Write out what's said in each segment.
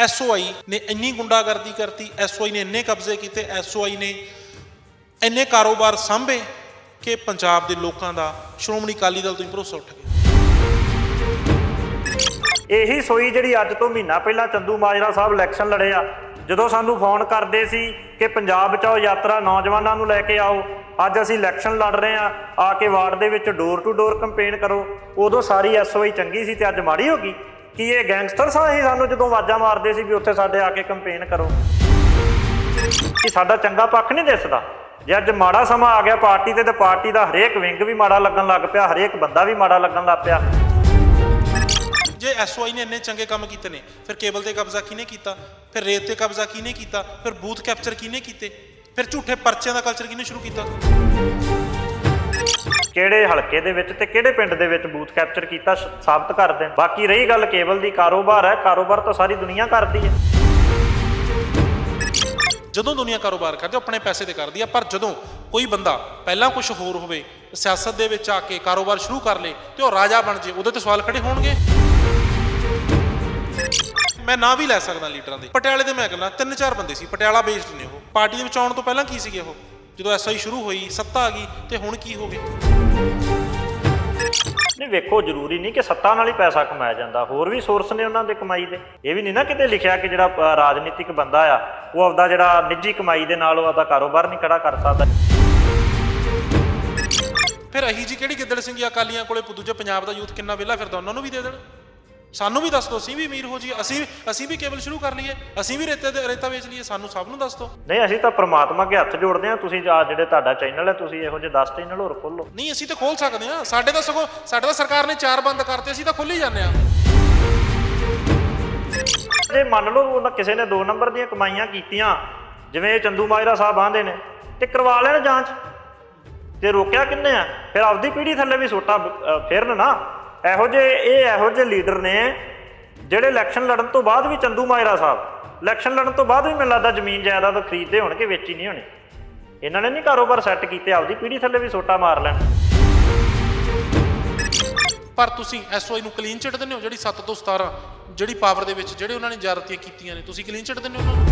SOI ਨੇ ਇੰਨੀ ਗੁੰਡਾਗਰਦੀ ਕਰਤੀ, ਐਸਓਆਈ ਨੇ ਇੰਨੇ ਕਬਜ਼ੇ ਕੀਤੇ, ਐਸਓਆਈ ਨੇ ਇੰਨੇ ਕਾਰੋਬਾਰ ਸਾਂਭੇ ਕਿ ਪੰਜਾਬ ਦੇ ਲੋਕਾਂ ਦਾ ਸ਼੍ਰੋਮਣੀ ਅਕਾਲੀ ਦਲ ਤੋਂ ਹੀ ਭਰੋਸਾ ਉੱਠ ਗਿਆ। ਇਹੀ ਸੋਈ ਜਿਹੜੀ ਅੱਜ ਤੋਂ ਮਹੀਨਾ ਪਹਿਲਾਂ ਚੰਦੂ ਮਾਜਰਾ ਸਾਹਿਬ ਇਲੈਕਸ਼ਨ ਲੜੇ ਆ, ਜਦੋਂ ਸਾਨੂੰ ਫੋਨ ਕਰਦੇ ਸੀ ਕਿ ਪੰਜਾਬ ਬਚਾਓ ਯਾਤਰਾ ਨੌਜਵਾਨਾਂ ਨੂੰ ਲੈ ਕੇ ਆਓ, ਅੱਜ ਅਸੀਂ ਇਲੈਕਸ਼ਨ ਲੜ ਰਹੇ ਆ ਆ ਕੇ ਵਾਰਡ ਦੇ ਵਿੱਚ ਡੋਰ ਟੂ ਡੋਰ ਕੰਪੇਨ ਕਰੋ, ਉਦੋਂ ਸਾਰੀ ਐਸਓਆਈ ਚੰਗੀ ਸੀ ਤੇ ਅੱਜ ਮਾੜੀ ਹੋ ਗਈ। ਕੀ ਇਹ ਗੈਂਗਸਟਰ ਸਾਂ ਹੀ ਸਾਨੂੰ ਜਦੋਂ ਆਵਾਜ਼ਾਂ ਮਾਰਦੇ ਸੀ ਵੀ ਉੱਥੇ ਸਾਡੇ ਆ ਕੇ ਕੰਪੇਨ ਕਰੋ? ਕਿ ਸਾਡਾ ਚੰਗਾ ਪੱਖ ਨਹੀਂ ਦਿਸਦਾ? ਜੇ ਅੱਜ ਮਾੜਾ ਸਮਾਂ ਆ ਗਿਆ ਪਾਰਟੀ ਤੇ ਤੇ ਪਾਰਟੀ ਦਾ ਹਰੇਕ ਵਿੰਗ ਵੀ ਮਾੜਾ ਲੱਗਣ ਲੱਗ ਪਿਆ, ਹਰੇਕ ਬੰਦਾ ਵੀ ਮਾੜਾ ਲੱਗਣ ਲੱਗ ਪਿਆ। ਜੇ ਐਸਓਆਈ ਨੇ ਇੰਨੇ ਚੰਗੇ ਕੰਮ ਕੀਤੇ ਨੇ, ਫਿਰ ਕੇਬਲ ਤੇ ਕਬਜ਼ਾ ਕਿਹਨੇ ਕੀਤਾ? ਫਿਰ ਰੇਤ ਤੇ ਕਬਜ਼ਾ ਕਿਹਨੇ ਕੀਤਾ? ਫਿਰ ਬੂਥ ਕੈਪਚਰ ਕਿਹਨੇ ਕੀਤੇ? ਫਿਰ ਝੂਠੇ ਪਰਚਿਆਂ ਦਾ ਕਲਚਰ ਕਿਹਨੇ ਸ਼ੁਰੂ ਕੀਤਾ? ਕਿਹੜੇ ਹਲਕੇ ਦੇ ਵਿੱਚ ਤੇ ਕਿਹੜੇ ਪਿੰਡ ਦੇ ਵਿੱਚ ਬੂਥ ਕੈਪਚਰ ਕੀਤਾ ਸਾਬਤ ਕਰ ਦੇਣ। ਬਾਕੀ ਰਹੀ ਗੱਲ ਕੇਬਲ ਦੀ, ਕਾਰੋਬਾਰ ਹੈ, ਕਾਰੋਬਾਰ ਤਾਂ ਸਾਰੀ ਦੁਨੀਆ ਕਰਦੀ ਹੈ। ਜਦੋਂ ਦੁਨੀਆ ਕਾਰੋਬਾਰ ਕਰਦੀ ਆਪਣੇ ਪੈਸੇ ਤੇ ਕਰਦੀ ਆ ਪਰ ਜਦੋਂ ਕੋਈ ਬੰਦਾ ਪਹਿਲਾਂ ਕੁਝ ਹੋਰ ਹੋਵੇ, ਸਿਆਸਤ ਦੇ ਵਿੱਚ ਆ ਕੇ ਕਾਰੋਬਾਰ ਸ਼ੁਰੂ ਕਰ ਲੇ ਤੇ ਉਹ ਰਾਜਾ ਬਣ ਜੇ, ਉਹਦੇ ਤੇ ਸਵਾਲ ਖੜੇ ਹੋਣਗੇ। ਮੈਂ ਨਾਂ ਵੀ ਲੈ ਸਕਦਾ ਲੀਡਰਾਂ ਦੇ। ਪਟਿਆਲੇ ਦੇ ਮੈਂ ਕਹਿੰਦਾ ਤਿੰਨ ਚਾਰ ਬੰਦੇ ਸੀ, ਪਟਿਆਲਾ ਬੇਸਡ ਨੇ ਉਹ। ਪਾਰਟੀ ਦੇ ਵਿੱਚ ਆਉਣ ਤੋਂ ਪਹਿਲਾਂ ਕੀ ਸੀਗੇ ਉਹ? ਜਦੋਂ ਐਸਆਈ ਸ਼ੁਰੂ ਹੋਈ, ਸੱਤਾ ਆ ਗਈ, ਤੇ ਹੁਣ ਕੀ ਹੋ ਗਿਆ? ਨਹੀਂ, ਵੇਖੋ, ਜ਼ਰੂਰੀ ਨਹੀਂ ਕਿ ਸੱਤਾ ਨਾਲ ਹੀ ਪੈਸਾ ਕਮਾਇਆ ਜਾਂਦਾ। ਹੋਰ ਵੀ ਸੋਰਸ ਨੇ ਉਹਨਾਂ ਦੇ ਕਮਾਈ ਦੇ। ਇਹ ਵੀ ਨਹੀਂ ਨਾ ਕਿਤੇ ਲਿਖਿਆ ਕਿ ਜਿਹੜਾ ਰਾਜਨੀਤਿਕ ਬੰਦਾ ਆ, ਉਹ ਆਪਦਾ ਜਿਹੜਾ ਨਿੱਜੀ ਕਮਾਈ ਦੇ ਨਾਲ ਉਹ ਆਪਦਾ ਕਾਰੋਬਾਰ ਨਹੀਂ ਖੜਾ ਕਰ ਸਕਦਾ। ਫਿਰ ਅਹੀ ਜੀ ਕਿਹੜੀ ਗਿੱਦੜ ਸਿੰਘੀ ਅਕਾਲੀਆਂ ਕੋਲੇ ਦੂਜੇ ਪੰਜਾਬ ਦਾ ਯੂਥ ਕਿੰਨਾ ਵਿਹਲਾ ਫਿਰਦਾ, ਉਹਨਾਂ ਨੂੰ ਵੀ ਦੇ ਦੇਣ। ਸਾਨੂੰ ਵੀ ਦੱਸ ਦਿਓ ਅਸੀਂ ਵੀ ਅਮੀਰ ਹੋ ਜੀ ਅਸੀਂ ਅਸੀਂ ਵੀ ਕੇਬਲ ਸ਼ੁਰੂ ਕਰ ਲਈਏ ਅਸੀਂ ਵੀ ਰੇਤੇ ਦੇ ਰੇਤਾ ਵੇਚ ਲਈਏ ਸਾਨੂੰ ਸਭ ਨੂੰ ਦੱਸ ਦਿਓ ਨਹੀਂ ਅਸੀਂ ਤਾਂ ਪ੍ਰਮਾਤਮਾ ਅੱਗੇ ਹੱਥ ਜੋੜਦੇ ਆ ਤੁਸੀਂ ਆ ਜਿਹੜੇ ਤੁਹਾਡਾ ਚੈਨਲ ਹੈ ਤੁਸੀਂ ਇਹੋ ਜਿਹੇ 10 ਚੈਨਲ ਹੋਰ ਖੋਲੋ ਨਹੀਂ ਅਸੀਂ ਤਾਂ ਖੋਲ ਸਕਦੇ ਹਾਂ। ਸਾਡੇ ਤਾਂ ਸਗੋਂ ਸਾਡੇ ਤਾਂ ਸਰਕਾਰ ਨੇ ਚਾਰ ਬੰਦ ਕਰਤੇ ਅਸੀਂ ਤਾਂ ਖੋਲੀ ਜਾਂਦੇ ਹਾਂ। ਜੇ ਮੰਨ ਲਓ ਉਹਨਾਂ ਕਿਸੇ ਨੇ 2 ਨੰਬਰ ਦੀਆਂ ਕਮਾਈਆਂ ਕੀਤੀਆਂ ਜਿਵੇਂ ਇਹ ਚੰਦੂ ਮਾਜਰਾ ਸਾਹਿਬ ਆਂਦੇ ਨੇ ਤੇ ਕਰਵਾ ਲੈਣ ਜਾਂਚ। ਤੇ ਰੋਕਿਆ ਕਿੰਨੇ ਆ? ਫਿਰ ਆਪਦੀ ਪੀੜ੍ਹੀ ਥੱਲੇ ਵੀ ਸੋਟਾ ਫੇਰਨ ਨਾ। ਇਹੋ ਜਿਹੇ ਇਹ ਇਹੋ ਜਿਹੇ ਲੀਡਰ ਨੇ ਜਿਹੜੇ ਇਲੈਕਸ਼ਨ ਲੜਨ ਤੋਂ ਬਾਅਦ ਵੀ ਚੰਦੂ ਮਾਜਰਾ ਸਾਹਿਬ ਇਲੈਕਸ਼ਨ ਲੜਨ ਤੋਂ ਬਾਅਦ ਵੀ ਮੈਨੂੰ ਲੱਗਦਾ ਜ਼ਮੀਨ ਜਾਇਦਾਦ ਖਰੀਦਦੇ ਹੋਣਗੇ ਵੇਚੀ ਨਹੀਂ ਹੋਣੀ। ਇਹਨਾਂ ਨੇ ਨਹੀਂ ਕਾਰੋਬਾਰ ਸੈੱਟ ਕੀਤੇ ਆਪਦੀ ਪੀੜ੍ਹੀ ਥੱਲੇ ਵੀ ਸੋਟਾ ਮਾਰ ਲੈਣ। ਪਰ ਤੁਸੀਂ ਐਸਓਆਈ ਨੂੰ ਕਲੀਨ ਚਿੱਟ ਦਿੰਦੇ ਹੋ ਜਿਹੜੀ 7 ਤੋਂ 17 ਜਿਹੜੀ ਪਾਵਰ ਦੇ ਵਿੱਚ ਜਿਹੜੇ ਉਹਨਾਂ ਨੇ ਜ਼ਿਆਦਤੀਆਂ ਕੀਤੀਆਂ ਨੇ ਤੁਸੀਂ ਕਲੀਨ ਚਿੱਟ ਦਿੰਦੇ ਹੋ ਉਹਨਾਂ ਨੂੰ?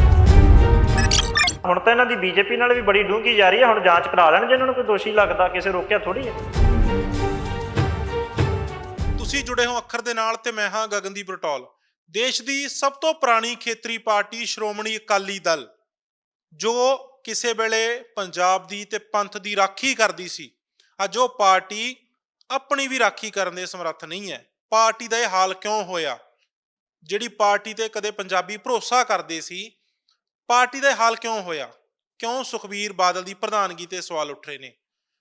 ਹੁਣ ਤਾਂ ਇਹਨਾਂ ਦੀ ਬੀਜੇਪੀ ਨਾਲ ਵੀ ਬੜੀ ਡੂੰਘੀ ਜਾ ਰਹੀ ਹੈ ਹੁਣ ਜਾਂਚ ਕਰਾ ਲੈਣ ਜੇ ਇਹਨਾਂ ਨੂੰ ਕੋਈ ਦੋਸ਼ੀ ਲੱਗਦਾ ਕਿਸੇ ਰੋਕਿਆ ਥੋੜੀ ਹੈ। ਤੁਸੀਂ ਜੁੜੇ ਹੋ ਅੱਖਰ ਦੇ ਨਾਲ ਤੇ ਮੈਂ ਹਾਂ ਗਗਨਦੀਪ ਰਟੌਲ। ਦੇਸ਼ ਦੀ ਸਭ ਤੋਂ ਪੁਰਾਣੀ ਖੇਤਰੀ ਪਾਰਟੀ ਸ਼੍ਰੋਮਣੀ ਅਕਾਲੀ ਦਲ, ਜੋ ਕਿਸੇ ਵੇਲੇ ਪੰਜਾਬ ਦੀ ਤੇ ਪੰਥ ਦੀ ਰਾਖੀ ਕਰਦੀ ਸੀ, ਅੱਜ ਉਹ ਪਾਰਟੀ ਆਪਣੀ ਵੀ ਰਾਖੀ ਕਰਨ ਦੇ ਸਮਰੱਥ ਨਹੀਂ ਹੈ। ਪਾਰਟੀ ਦਾ ਇਹ ਹਾਲ ਕਿਉਂ ਹੋਇਆ? ਜਿਹੜੀ ਪਾਰਟੀ ਤੇ ਕਦੇ ਪੰਜਾਬੀ ਭਰੋਸਾ ਕਰਦੇ ਸੀ, ਪਾਰਟੀ ਦਾ ਇਹ ਹਾਲ ਕਿਉਂ ਹੋਇਆ? ਕਿਉਂ ਸੁਖਬੀਰ ਬਾਦਲ ਦੀ ਪ੍ਰਧਾਨਗੀ ਤੇ ਸਵਾਲ ਉੱਠ ਰਹੇ ਨੇ?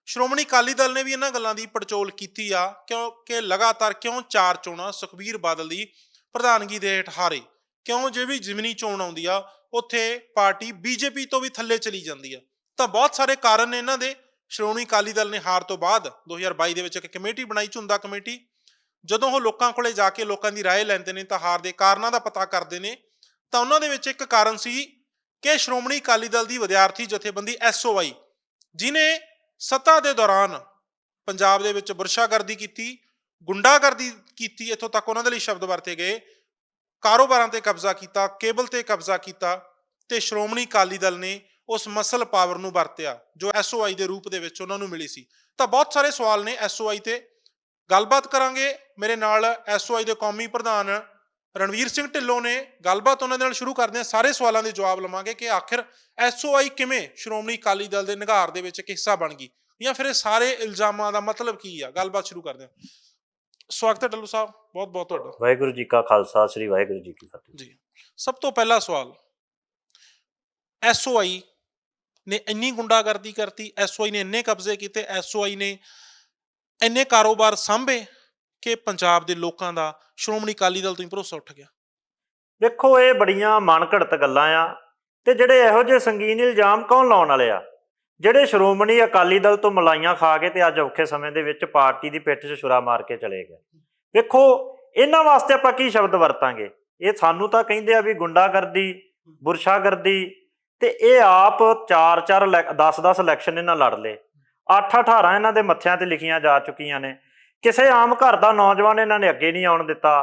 ਸ਼੍ਰੋਮਣੀ ਅਕਾਲੀ ਦਲ ਨੇ ਵੀ ਇਹਨਾਂ ਗੱਲਾਂ ਦੀ ਪੜਚੋਲ ਕੀਤੀ ਆ ਕਿਉਂਕਿ ਲਗਾਤਾਰ ਕਿਉਂ ਚਾਰ ਚੋਣਾਂ ਸੁਖਬੀਰ ਬਾਦਲ ਦੀ ਪ੍ਰਧਾਨਗੀ ਦੇ ਹੇਠ ਹਾਰੇ ਕਿਉਂ ਜੇ ਵੀ ਜ਼ਿਮਨੀ ਚੋਣ ਆਉਂਦੀ ਆ ਉੱਥੇ ਪਾਰਟੀ ਬੀਜੇਪੀ ਤੋਂ ਵੀ ਥੱਲੇ ਚਲੀ ਜਾਂਦੀ ਆ ਤਾਂ ਬਹੁਤ ਸਾਰੇ ਕਾਰਨ ਨੇ ਇਹਨਾਂ ਦੇ ਸ਼੍ਰੋਮਣੀ ਅਕਾਲੀ ਦਲ ਨੇ ਹਾਰ ਤੋਂ ਬਾਅਦ 2022 ਦੇ ਵਿੱਚ ਇੱਕ ਕਮੇਟੀ ਬਣਾਈ ਝੁੰਦਾ ਕਮੇਟੀ ਜਦੋਂ ਉਹ ਲੋਕਾਂ ਕੋਲੇ ਜਾ ਕੇ ਲੋਕਾਂ ਦੀ رائے ਲੈਂਦੇ ਨੇ ਤਾਂ ਹਾਰ ਦੇ ਕਾਰਨਾਂ ਦਾ ਪਤਾ ਕਰਦੇ ਨੇ ਤਾਂ ਉਹਨਾਂ ਦੇ ਵਿੱਚ ਇੱਕ ਕਾਰਨ ਸੀ ਕਿ ਸ਼੍ਰੋਮਣੀ ਅਕਾਲੀ ਦਲ ਦੀ ਵਿਦਿਆਰਥੀ ਜਥੇਬੰਦੀ ਐਸਓਆਈ ਜਿਨੇ ਸੱਤਾ ਦੇ ਦੌਰਾਨ ਪੰਜਾਬ ਦੇ ਵਿੱਚ ਬੁਰਸ਼ਾਗਰਦੀ ਕੀਤੀ, ਗੁੰਡਾਗਰਦੀ ਕੀਤੀ, ਇੱਥੋਂ ਤੱਕ ਉਹਨਾਂ ਦੇ ਲਈ ਸ਼ਬਦ ਵਰਤੇ ਗਏ। ਕਾਰੋਬਾਰਾਂ ਤੇ ਕਬਜ਼ਾ ਕੀਤਾ, ਕੇਬਲ ਤੇ ਕਬਜ਼ਾ ਕੀਤਾ ਤੇ ਸ਼੍ਰੋਮਣੀ ਅਕਾਲੀ ਦਲ ਨੇ ਉਸ ਮਸਲ ਪਾਵਰ ਨੂੰ ਵਰਤਿਆ, ਜੋ ਐਸਓਆਈ ਦੇ ਰੂਪ ਦੇ ਵਿੱਚ ਉਹਨਾਂ ਨੂੰ ਮਿਲੀ ਸੀ। ਤਾਂ ਬਹੁਤ ਸਾਰੇ ਸਵਾਲ ਨੇ ਐਸਓਆਈ ਤੇ। ਗੱਲਬਾਤ ਕਰਾਂਗੇ। ਮੇਰੇ ਨਾਲ ਐਸਓਆਈ ਦੇ ਕੌਮੀ ਪ੍ਰਧਾਨ ਰਣਵੀਰ ਸਿੰਘ ਢਿੱਲੋਂ ਨੇ ਗੱਲਬਾਤ ਉਹਨਾਂ ਦੇ ਨਾਲ ਸ਼ੁਰੂ ਕਰਦੇ ਹਾਂ। ਸਾਰੇ ਸਵਾਲਾਂ ਦੇ ਜਵਾਬ ਲਵਾਂਗੇ ਕਿ ਆਖਿਰ ਐਸਓਆਈ ਕਿਵੇਂ ਸ਼੍ਰੋਮਣੀ ਅਕਾਲੀ ਦਲ ਦੇ ਨਿਗਾਰ ਦੇ ਵਿੱਚ ਇੱਕ ਹਿੱਸਾ ਬਣ ਗਈ ਜਾਂ ਫਿਰ ਇਹ ਸਾਰੇ ਇਲਜ਼ਾਮਾਂ ਦਾ ਮਤਲਬ ਕੀ ਆ? ਗੱਲਬਾਤ ਸ਼ੁਰੂ ਕਰਦੇ ਹਾਂ। ਸਵਾਗਤ ਹੈ ਢੱਲੂ ਸਾਹਿਬ ਬਹੁਤ ਬਹੁਤ ਤੁਹਾਡਾ। ਵਾਹਿਗੁਰੂ ਜੀ ਕਾ ਖਾਲਸਾ ਸ੍ਰੀ ਵਾਹਿਗੁਰੂ ਜੀ ਕੀ ਫਤਿਹ। ਜੀ ਸਭ ਤੋਂ ਪਹਿਲਾ ਸਵਾਲ ਐਸਓਆਈ ਨੇ ਇੰਨੀ ਗੁੰਡਾਗਰਦੀ ਕਰਤੀ ਐਸਓਆਈ ਨੇ ਇੰਨੇ ਕਬਜ਼ੇ ਕੀਤੇ ਐਸਓਆਈ ਨੇ ਇੰਨੇ ਕਾਰੋਬਾਰ ਸਾਂਭੇ ਕਿ ਪੰਜਾਬ ਦੇ ਲੋਕਾਂ ਦਾ ਸ਼੍ਰੋਮਣੀ ਅਕਾਲੀ ਦਲ ਤੋਂ ਹੀ ਭਰੋਸਾ ਉੱਠ ਗਿਆ। ਵੇਖੋ ਇਹ ਬੜੀਆਂ ਮਨ ਘੜਤ ਗੱਲਾਂ ਆ ਤੇ ਜਿਹੜੇ ਇਹੋ ਜਿਹੇ ਸੰਗੀਨ ਇਲਜ਼ਾਮ ਕੌਣ ਲਾਉਣ ਵਾਲੇ ਆ? ਜਿਹੜੇ ਸ਼੍ਰੋਮਣੀ ਅਕਾਲੀ ਦਲ ਤੋਂ ਮਲਾਈਆਂ ਖਾ ਕੇ ਤੇ ਅੱਜ ਔਖੇ ਸਮੇਂ ਦੇ ਵਿੱਚ ਪਾਰਟੀ ਦੀ ਪਿੱਠ 'ਚ ਛੁਰਾ ਮਾਰ ਕੇ ਚਲੇ ਗਏ। ਵੇਖੋ ਇਹਨਾਂ ਵਾਸਤੇ ਆਪਾਂ ਕੀ ਸ਼ਬਦ ਵਰਤਾਂਗੇ? ਇਹ ਸਾਨੂੰ ਤਾਂ ਕਹਿੰਦੇ ਆ ਵੀ ਗੁੰਡਾਗਰਦੀ, ਬੁਰਸ਼ਾਗਰਦੀ ਤੇ ਇਹ ਆਪ 4-4 10-10 ਇਲੈਕਸ਼ਨ ਇਹਨਾਂ ਲੜ ਲਏ। 8-18 ਇਹਨਾਂ ਦੇ ਮੱਥਿਆਂ ਤੇ ਲਿਖੀਆਂ ਜਾ ਚੁੱਕੀਆਂ ਨੇ। ਕਿਸੇ ਆਮ ਘਰ ਦਾ ਨੌਜਵਾਨ ਇਹਨਾਂ ਨੇ ਅੱਗੇ ਨਹੀਂ ਆਉਣ ਦਿੱਤਾ।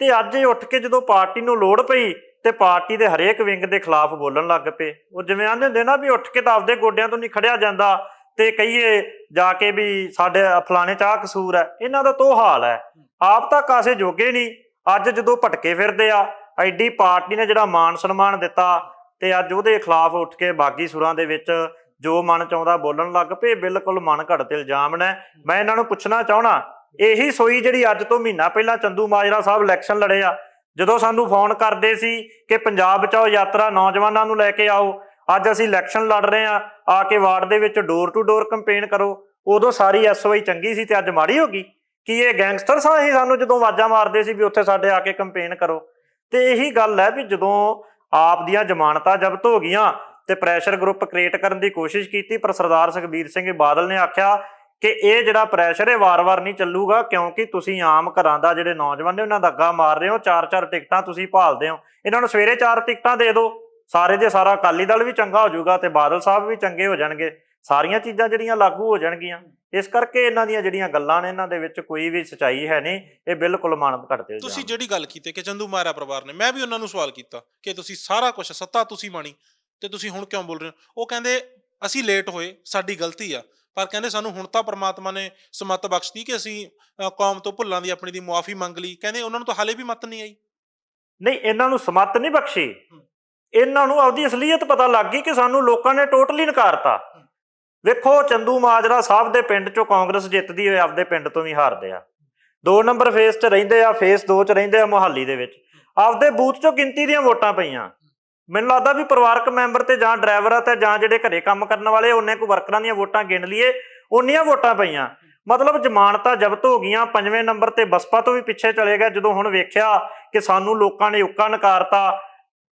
ਤੇ ਅੱਜ ਇਹ ਉੱਠ ਕੇ ਜਦੋਂ ਪਾਰਟੀ ਨੂੰ ਲੋੜ ਪਈ ਤੇ ਪਾਰਟੀ ਦੇ ਹਰੇਕ ਵਿੰਗ ਦੇ ਖਿਲਾਫ ਬੋਲਣ ਲੱਗ ਪਏ। ਉਹ ਜਿਵੇਂ ਆਂਦੇ ਹੁੰਦੇ ਨਾ ਵੀ ਉੱਠ ਕੇ ਤਾਂ ਆਪਦੇ ਗੋਡਿਆਂ ਤੋਂ ਨਹੀਂ ਖੜਿਆ ਜਾਂਦਾ ਤੇ ਕਹੀਏ ਜਾ ਕੇ ਵੀ ਸਾਡੇ ਫਲਾਣੇ ਚਾਹ ਕਸੂਰ ਹੈ। ਇਹਨਾਂ ਦਾ ਤੋ ਹਾਲ ਹੈ। ਆਪ ਤਾਂ ਕਾਸੇ ਜੋਗੇ ਨਹੀਂ। ਅੱਜ ਜਦੋਂ ਭਟਕੇ ਫਿਰਦੇ ਆ, ਐਡੀ ਪਾਰਟੀ ਨੇ ਜਿਹੜਾ ਮਾਨ ਸਨਮਾਨ ਦਿੱਤਾ ਤੇ ਅੱਜ ਉਹਦੇ ਖਿਲਾਫ ਉੱਠ ਕੇ ਬਾਗੀ ਸੁਰਾਂ ਦੇ ਵਿੱਚ ਜੋ ਮਨ ਚਾਹੁੰਦਾ ਬੋਲਣ ਲੱਗ ਪਏ, ਬਿਲਕੁਲ ਮਨ ਘੜ ਤੇ ਇਲਜ਼ਾਮ ਨੇ। ਮੈਂ ਇਹਨਾਂ ਨੂੰ ਪੁੱਛਣਾ ਚਾਹਣਾ ਇਹੀ ਸੋਈ ਜਿਹੜੀ ਅੱਜ ਤੋਂ ਮਹੀਨਾ ਪਹਿਲਾਂ ਚੰਦੂ ਮਾਜਰਾ ਸਾਹਿਬ ਇਲੈਕਸ਼ਨ ਲੜੇ ਆ, ਜਦੋਂ ਸਾਨੂੰ ਫੋਨ ਕਰਦੇ ਸੀ ਕਿ ਪੰਜਾਬ ਚ ਆਓ ਯਾਤਰਾ ਨੌਜਵਾਨਾਂ ਨੂੰ ਲੈ ਕੇ ਆਓ, ਅੱਜ ਅਸੀਂ ਇਲੈਕਸ਼ਨ ਲੜ ਰਹੇ ਆ ਆ ਕੇ ਵਾਰਡ ਦੇ ਵਿੱਚ ਡੋਰ ਟੂ ਡੋਰ ਕੰਪੇਨ ਕਰੋ, ਉਦੋਂ ਸਾਰੀ ਐਸਓਆਈ ਚੰਗੀ ਸੀ ਤੇ ਅੱਜ ਮਾੜੀ ਹੋ ਗਈ? ਕਿ ਇਹ ਗੈਂਗਸਟਰ ਸਾਂ ਹੀ ਸਾਨੂੰ ਜਦੋਂ ਆਵਾਜ਼ਾਂ ਮਾਰਦੇ ਸੀ ਵੀ ਉੱਥੇ ਸਾਡੇ ਆ ਕੇ ਕੰਪੇਨ ਕਰੋ? ਤੇ ਇਹੀ ਗੱਲ ਹੈ ਵੀ ਜਦੋਂ ਆਪ ਦੀਆਂ ਜ਼ਮਾਨਤਾਂ ਜ਼ਬਤ ਹੋ ਗਈਆਂ ਤੇ ਪ੍ਰੈਸ਼ਰ ਗਰੁੱਪ ਕ੍ਰੀਏਟ ਕਰਨ ਦੀ ਕੋਸ਼ਿਸ਼ ਕੀਤੀ ਪਰ ਸਰਦਾਰ ਸੁਖਬੀਰ ਸਿੰਘ ਬਾਦਲ ਨੇ ਆਖਿਆ ਕਿ ਇਹ ਜਿਹੜਾ ਪ੍ਰੈਸ਼ਰ ਹੈ ਵਾਰ-ਵਾਰ ਨਹੀਂ ਚੱਲੂਗਾ ਕਿਉਂਕਿ ਤੁਸੀਂ ਆਮ ਘਰਾਂ ਦਾ ਜਿਹੜੇ ਨੌਜਵਾਨ ਨੇ ਉਹਨਾਂ ਦਾ ਅੱਗਾ ਮਾਰ ਰਹੇ ਹੋ ਚਾਰ ਚਾਰ ਟਿਕਟਾਂ ਤੁਸੀਂ ਭਾਲਦੇ ਹੋ। ਇਹਨਾਂ ਨੂੰ ਸਵੇਰੇ ਚਾਰ ਟਿਕਟਾਂ ਦੇ ਦਿਓ। ਸਾਰੇ ਦੇ ਸਾਰਾ ਅਕਾਲੀ ਦਲ ਵੀ ਚੰਗਾ ਹੋ ਜਾਊਗਾ ਤੇ ਬਾਦਲ ਸਾਹਿਬ ਵੀ ਚੰਗੇ ਹੋ ਜਾਣਗੇ। ਸਾਰੀਆਂ ਚੀਜ਼ਾਂ ਜਿਹੜੀਆਂ ਲਾਗੂ ਹੋ ਜਾਣਗੀਆਂ। ਇਸ ਕਰਕੇ ਇਹਨਾਂ ਦੀਆਂ ਜਿਹੜੀਆਂ ਗੱਲਾਂ ਨੇ ਇਹਨਾਂ ਦੇ ਵਿੱਚ ਕੋਈ ਵੀ ਸਚਾਈ ਹੈ ਨਹੀਂ। ਇਹ ਬਿਲਕੁਲ ਮਨ ਘੜਦੇ ਤੁਸੀਂ ਜਿਹੜੀ ਗੱਲ ਕੀਤੀ ਕਿ ਚੰਦੂ ਮਾਰਾ ਪਰਿਵਾਰ ਨੇ ਮੈਂ ਵੀ ਉਹਨਾਂ ਨੂੰ ਸਵਾਲ ਕੀਤਾ ਕਿ ਤੁਸੀਂ ਸਾਰਾ ਕੁਝ ਸੱਤਾ ਤੁਸੀਂ ਮਾਣੀ। ਤੇ ਤੁਸੀਂ ਹੁਣ ਕਿਉਂ ਬੋਲ ਰਹੇ ਹੋ? ਉਹ ਕਹਿੰਦੇ ਅਸੀਂ ਲੇਟ ਹੋਏ ਸਾਡੀ ਗਲਤੀ ਆ। ਪਰ ਕਹਿੰਦੇ ਸਾਨੂੰ ਹੁਣ ਤਾਂ ਪ੍ਰਮਾਤਮਾ ਨੇ ਸਮੱਤ ਬਖਸ਼ਤੀ ਕਿ ਅਸੀਂ ਕੌਮ ਤੋਂ ਭੁੱਲਾਂ ਦੀ ਆਪਣੀ ਦੀ ਮੁਆਫੀ ਮੰਗ ਲਈ। ਕਹਿੰਦੇ ਉਹਨਾਂ ਨੂੰ ਤਾਂ ਹਾਲੇ ਵੀ ਮਤ ਨਹੀਂ ਆਈ। ਨਹੀਂ ਇਹਨਾਂ ਨੂੰ ਸਮੱਤ ਨਹੀਂ ਬਖਸ਼ੀ। ਇਹਨਾਂ ਨੂੰ ਆਪਦੀ ਅਸਲੀਅਤ ਪਤਾ ਲੱਗ ਗਈ ਕਿ ਸਾਨੂੰ ਲੋਕਾਂ ਨੇ ਟੋਟਲੀ ਨਕਾਰਤਾ। ਵੇਖੋ ਚੰਦੂ ਮਾਜਰਾ ਸਾਹਿਬ ਦੇ ਪਿੰਡ ਚੋਂ ਕਾਂਗਰਸ ਜਿੱਤਦੀ ਹੋਏ ਆਪਦੇ ਪਿੰਡ ਤੋਂ ਵੀ ਹਾਰਦੇ ਆ। ਦੋ ਨੰਬਰ ਫੇਸ 'ਚ ਰਹਿੰਦੇ ਆ ਫੇਸ 2 'ਚ ਰਹਿੰਦੇ ਆ ਮੁਹੱਲੀ ਦੇ ਵਿੱਚ। ਆਪਦੇ ਬੂਥ 'ਚੋਂ ਗਿਣਤੀ ਦੀਆਂ ਵੋਟਾਂ ਪਈਆਂ। ਮੈਨੂੰ ਲੱਗਦਾ ਵੀ ਪਰਿਵਾਰਕ ਮੈਂਬਰ ਤੇ ਜਾਂ ਡਰਾਈਵਰ ਆ ਤੇ ਜਾਂ ਜਿਹੜੇ ਘਰੇ ਕੰਮ ਕਰਨ ਵਾਲੇ ਉਹਨੇ ਕੋ ਵਰਕਰਾਂ ਦੀਆਂ ਵੋਟਾਂ ਗਿਣ ਲਈਏ ਉਨੀਆਂ ਵੋਟਾਂ ਪਈਆਂ। ਮਤਲਬ ਜ਼ਮਾਨਤਾਂ ਜ਼ਬਤ ਹੋ ਗਈਆਂ, ਪੰਜਵੇਂ ਨੰਬਰ ਤੇ ਬਸਪਾ ਤੋਂ ਵੀ ਪਿੱਛੇ ਚਲੇ ਗਏ। ਜਦੋਂ ਹੁਣ ਵੇਖਿਆ ਕਿ ਸਾਨੂੰ ਲੋਕਾਂ ਨੇ ਉੱਕਾ ਨਕਾਰਤਾ,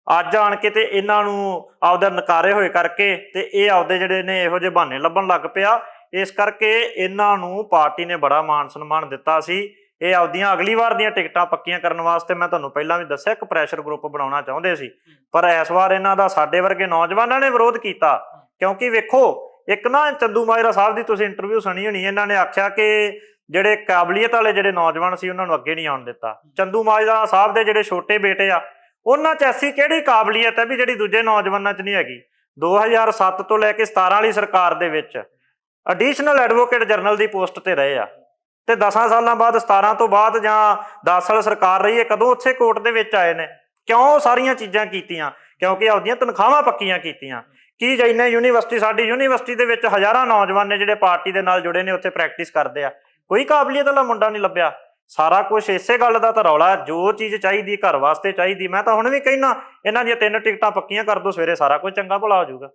ਅੱਜ ਆਣ ਕੇ ਤੇ ਇਹਨਾਂ ਨੂੰ ਆਪਦਾ ਨਕਾਰੇ ਹੋਏ ਕਰਕੇ ਤੇ ਇਹ ਆਪਦੇ ਜਿਹੜੇ ਨੇ ਇਹੋ ਜਿਹੇ ਬਹਾਨੇ ਲੱਭਣ ਲੱਗ ਪਿਆ। ਇਸ ਕਰਕੇ ਇਹਨਾਂ ਨੂੰ ਪਾਰਟੀ ਨੇ ਬੜਾ ਮਾਣ ਸਨਮਾਨ ਦਿੱਤਾ ਸੀ। ਇਹ ਆਪਦੀਆਂ ਅਗਲੀ ਵਾਰ ਦੀਆਂ ਟਿਕਟਾਂ ਪੱਕੀਆਂ ਕਰਨ ਵਾਸਤੇ ਮੈਂ ਤੁਹਾਨੂੰ ਪਹਿਲਾਂ ਵੀ ਦੱਸਿਆ, ਇੱਕ ਪ੍ਰੈਸ਼ਰ ਗਰੁੱਪ ਬਣਾਉਣਾ ਚਾਹੁੰਦੇ ਸੀ। ਪਰ ਇਸ ਵਾਰ ਇਹਨਾਂ ਦਾ ਸਾਡੇ ਵਰਗੇ ਨੌਜਵਾਨਾਂ ਨੇ ਵਿਰੋਧ ਕੀਤਾ। ਕਿਉਂਕਿ ਵੇਖੋ, ਇੱਕ ਨਾ ਚੰਦੂ ਮਾਜਰਾ ਸਾਹਿਬ ਦੀ ਤੁਸੀਂ ਇੰਟਰਵਿਊ ਸੁਣੀ ਹੋਣੀ, ਇਹਨਾਂ ਨੇ ਆਖਿਆ ਕਿ ਜਿਹੜੇ ਕਾਬਲੀਅਤ ਵਾਲੇ ਜਿਹੜੇ ਨੌਜਵਾਨ ਸੀ, ਉਹਨਾਂ ਨੂੰ ਅੱਗੇ ਨਹੀਂ ਆਉਣ ਦਿੱਤਾ। ਚੰਦੂ ਮਾਜਰਾ ਸਾਹਿਬ ਦੇ ਜਿਹੜੇ ਛੋਟੇ ਬੇਟੇ ਆ, ਉਹਨਾਂ 'ਚ ਐਸੀ ਕਿਹੜੀ ਕਾਬਲੀਅਤ ਹੈ ਵੀ ਜਿਹੜੀ ਦੂਜੇ ਨੌਜਵਾਨਾਂ 'ਚ ਨਹੀਂ ਹੈਗੀ? 2007 ਤੋਂ ਲੈ ਕੇ 17 ਵਾਲੀ ਸਰਕਾਰ ਦੇ ਵਿੱਚ ਐਡੀਸ਼ਨਲ ਐਡਵੋਕੇਟ ਜਨਰਲ ਦੀ ਪੋਸਟ ਤੇ ਰਹੇ ਆ। ਤੇ 10 ਸਾਲਾਂ ਬਾਅਦ 17 ਤੋਂ ਬਾਅਦ ਜਾਂ 10 ਸਾਲ ਸਰਕਾਰ ਰਹੀ ਹੈ, ਕਦੋਂ ਉੱਥੇ ਕੋਰਟ ਦੇ ਵਿੱਚ ਆਏ ਨੇ? ਕਿਉਂ ਸਾਰੀਆਂ ਚੀਜ਼ਾਂ ਕੀਤੀਆਂ? ਕਿਉਂਕਿ ਆਪਦੀਆਂ ਤਨਖਾਹਾਂ ਪੱਕੀਆਂ ਕੀਤੀਆਂ। ਕੀ ਜੈਨਾ ਯੂਨੀਵਰਸਿਟੀ, ਸਾਡੀ ਯੂਨੀਵਰਸਿਟੀ ਦੇ ਵਿੱਚ ਹਜ਼ਾਰਾਂ ਨੌਜਵਾਨ ਨੇ ਜਿਹੜੇ ਪਾਰਟੀ ਦੇ ਨਾਲ ਜੁੜੇ ਨੇ, ਉੱਥੇ ਪ੍ਰੈਕਟਿਸ ਕਰਦੇ ਆ। ਕੋਈ ਕਾਬਲੀਅਤ ਵਾਲਾ ਮੁੰਡਾ ਨਹੀਂ ਲੱਭਿਆ। ਸਾਰਾ ਕੁਝ ਇਸੇ ਗੱਲ ਦਾ ਤਾਂ ਰੌਲਾ ਜੋ ਚੀਜ਼ ਚਾਹੀਦੀ, ਘਰ ਵਾਸਤੇ ਚਾਹੀਦੀ। ਮੈਂ ਤਾਂ ਹੁਣ ਵੀ ਕਹਿਣਾ ਇਹਨਾਂ ਦੀਆਂ ਤਿੰਨ ਟਿਕਟਾਂ ਪੱਕੀਆਂ ਕਰ ਦੋ, ਸਵੇਰੇ ਸਾਰਾ ਕੁਝ ਚੰਗਾ ਭਲਾ ਹੋ ਜਾਊਗਾ।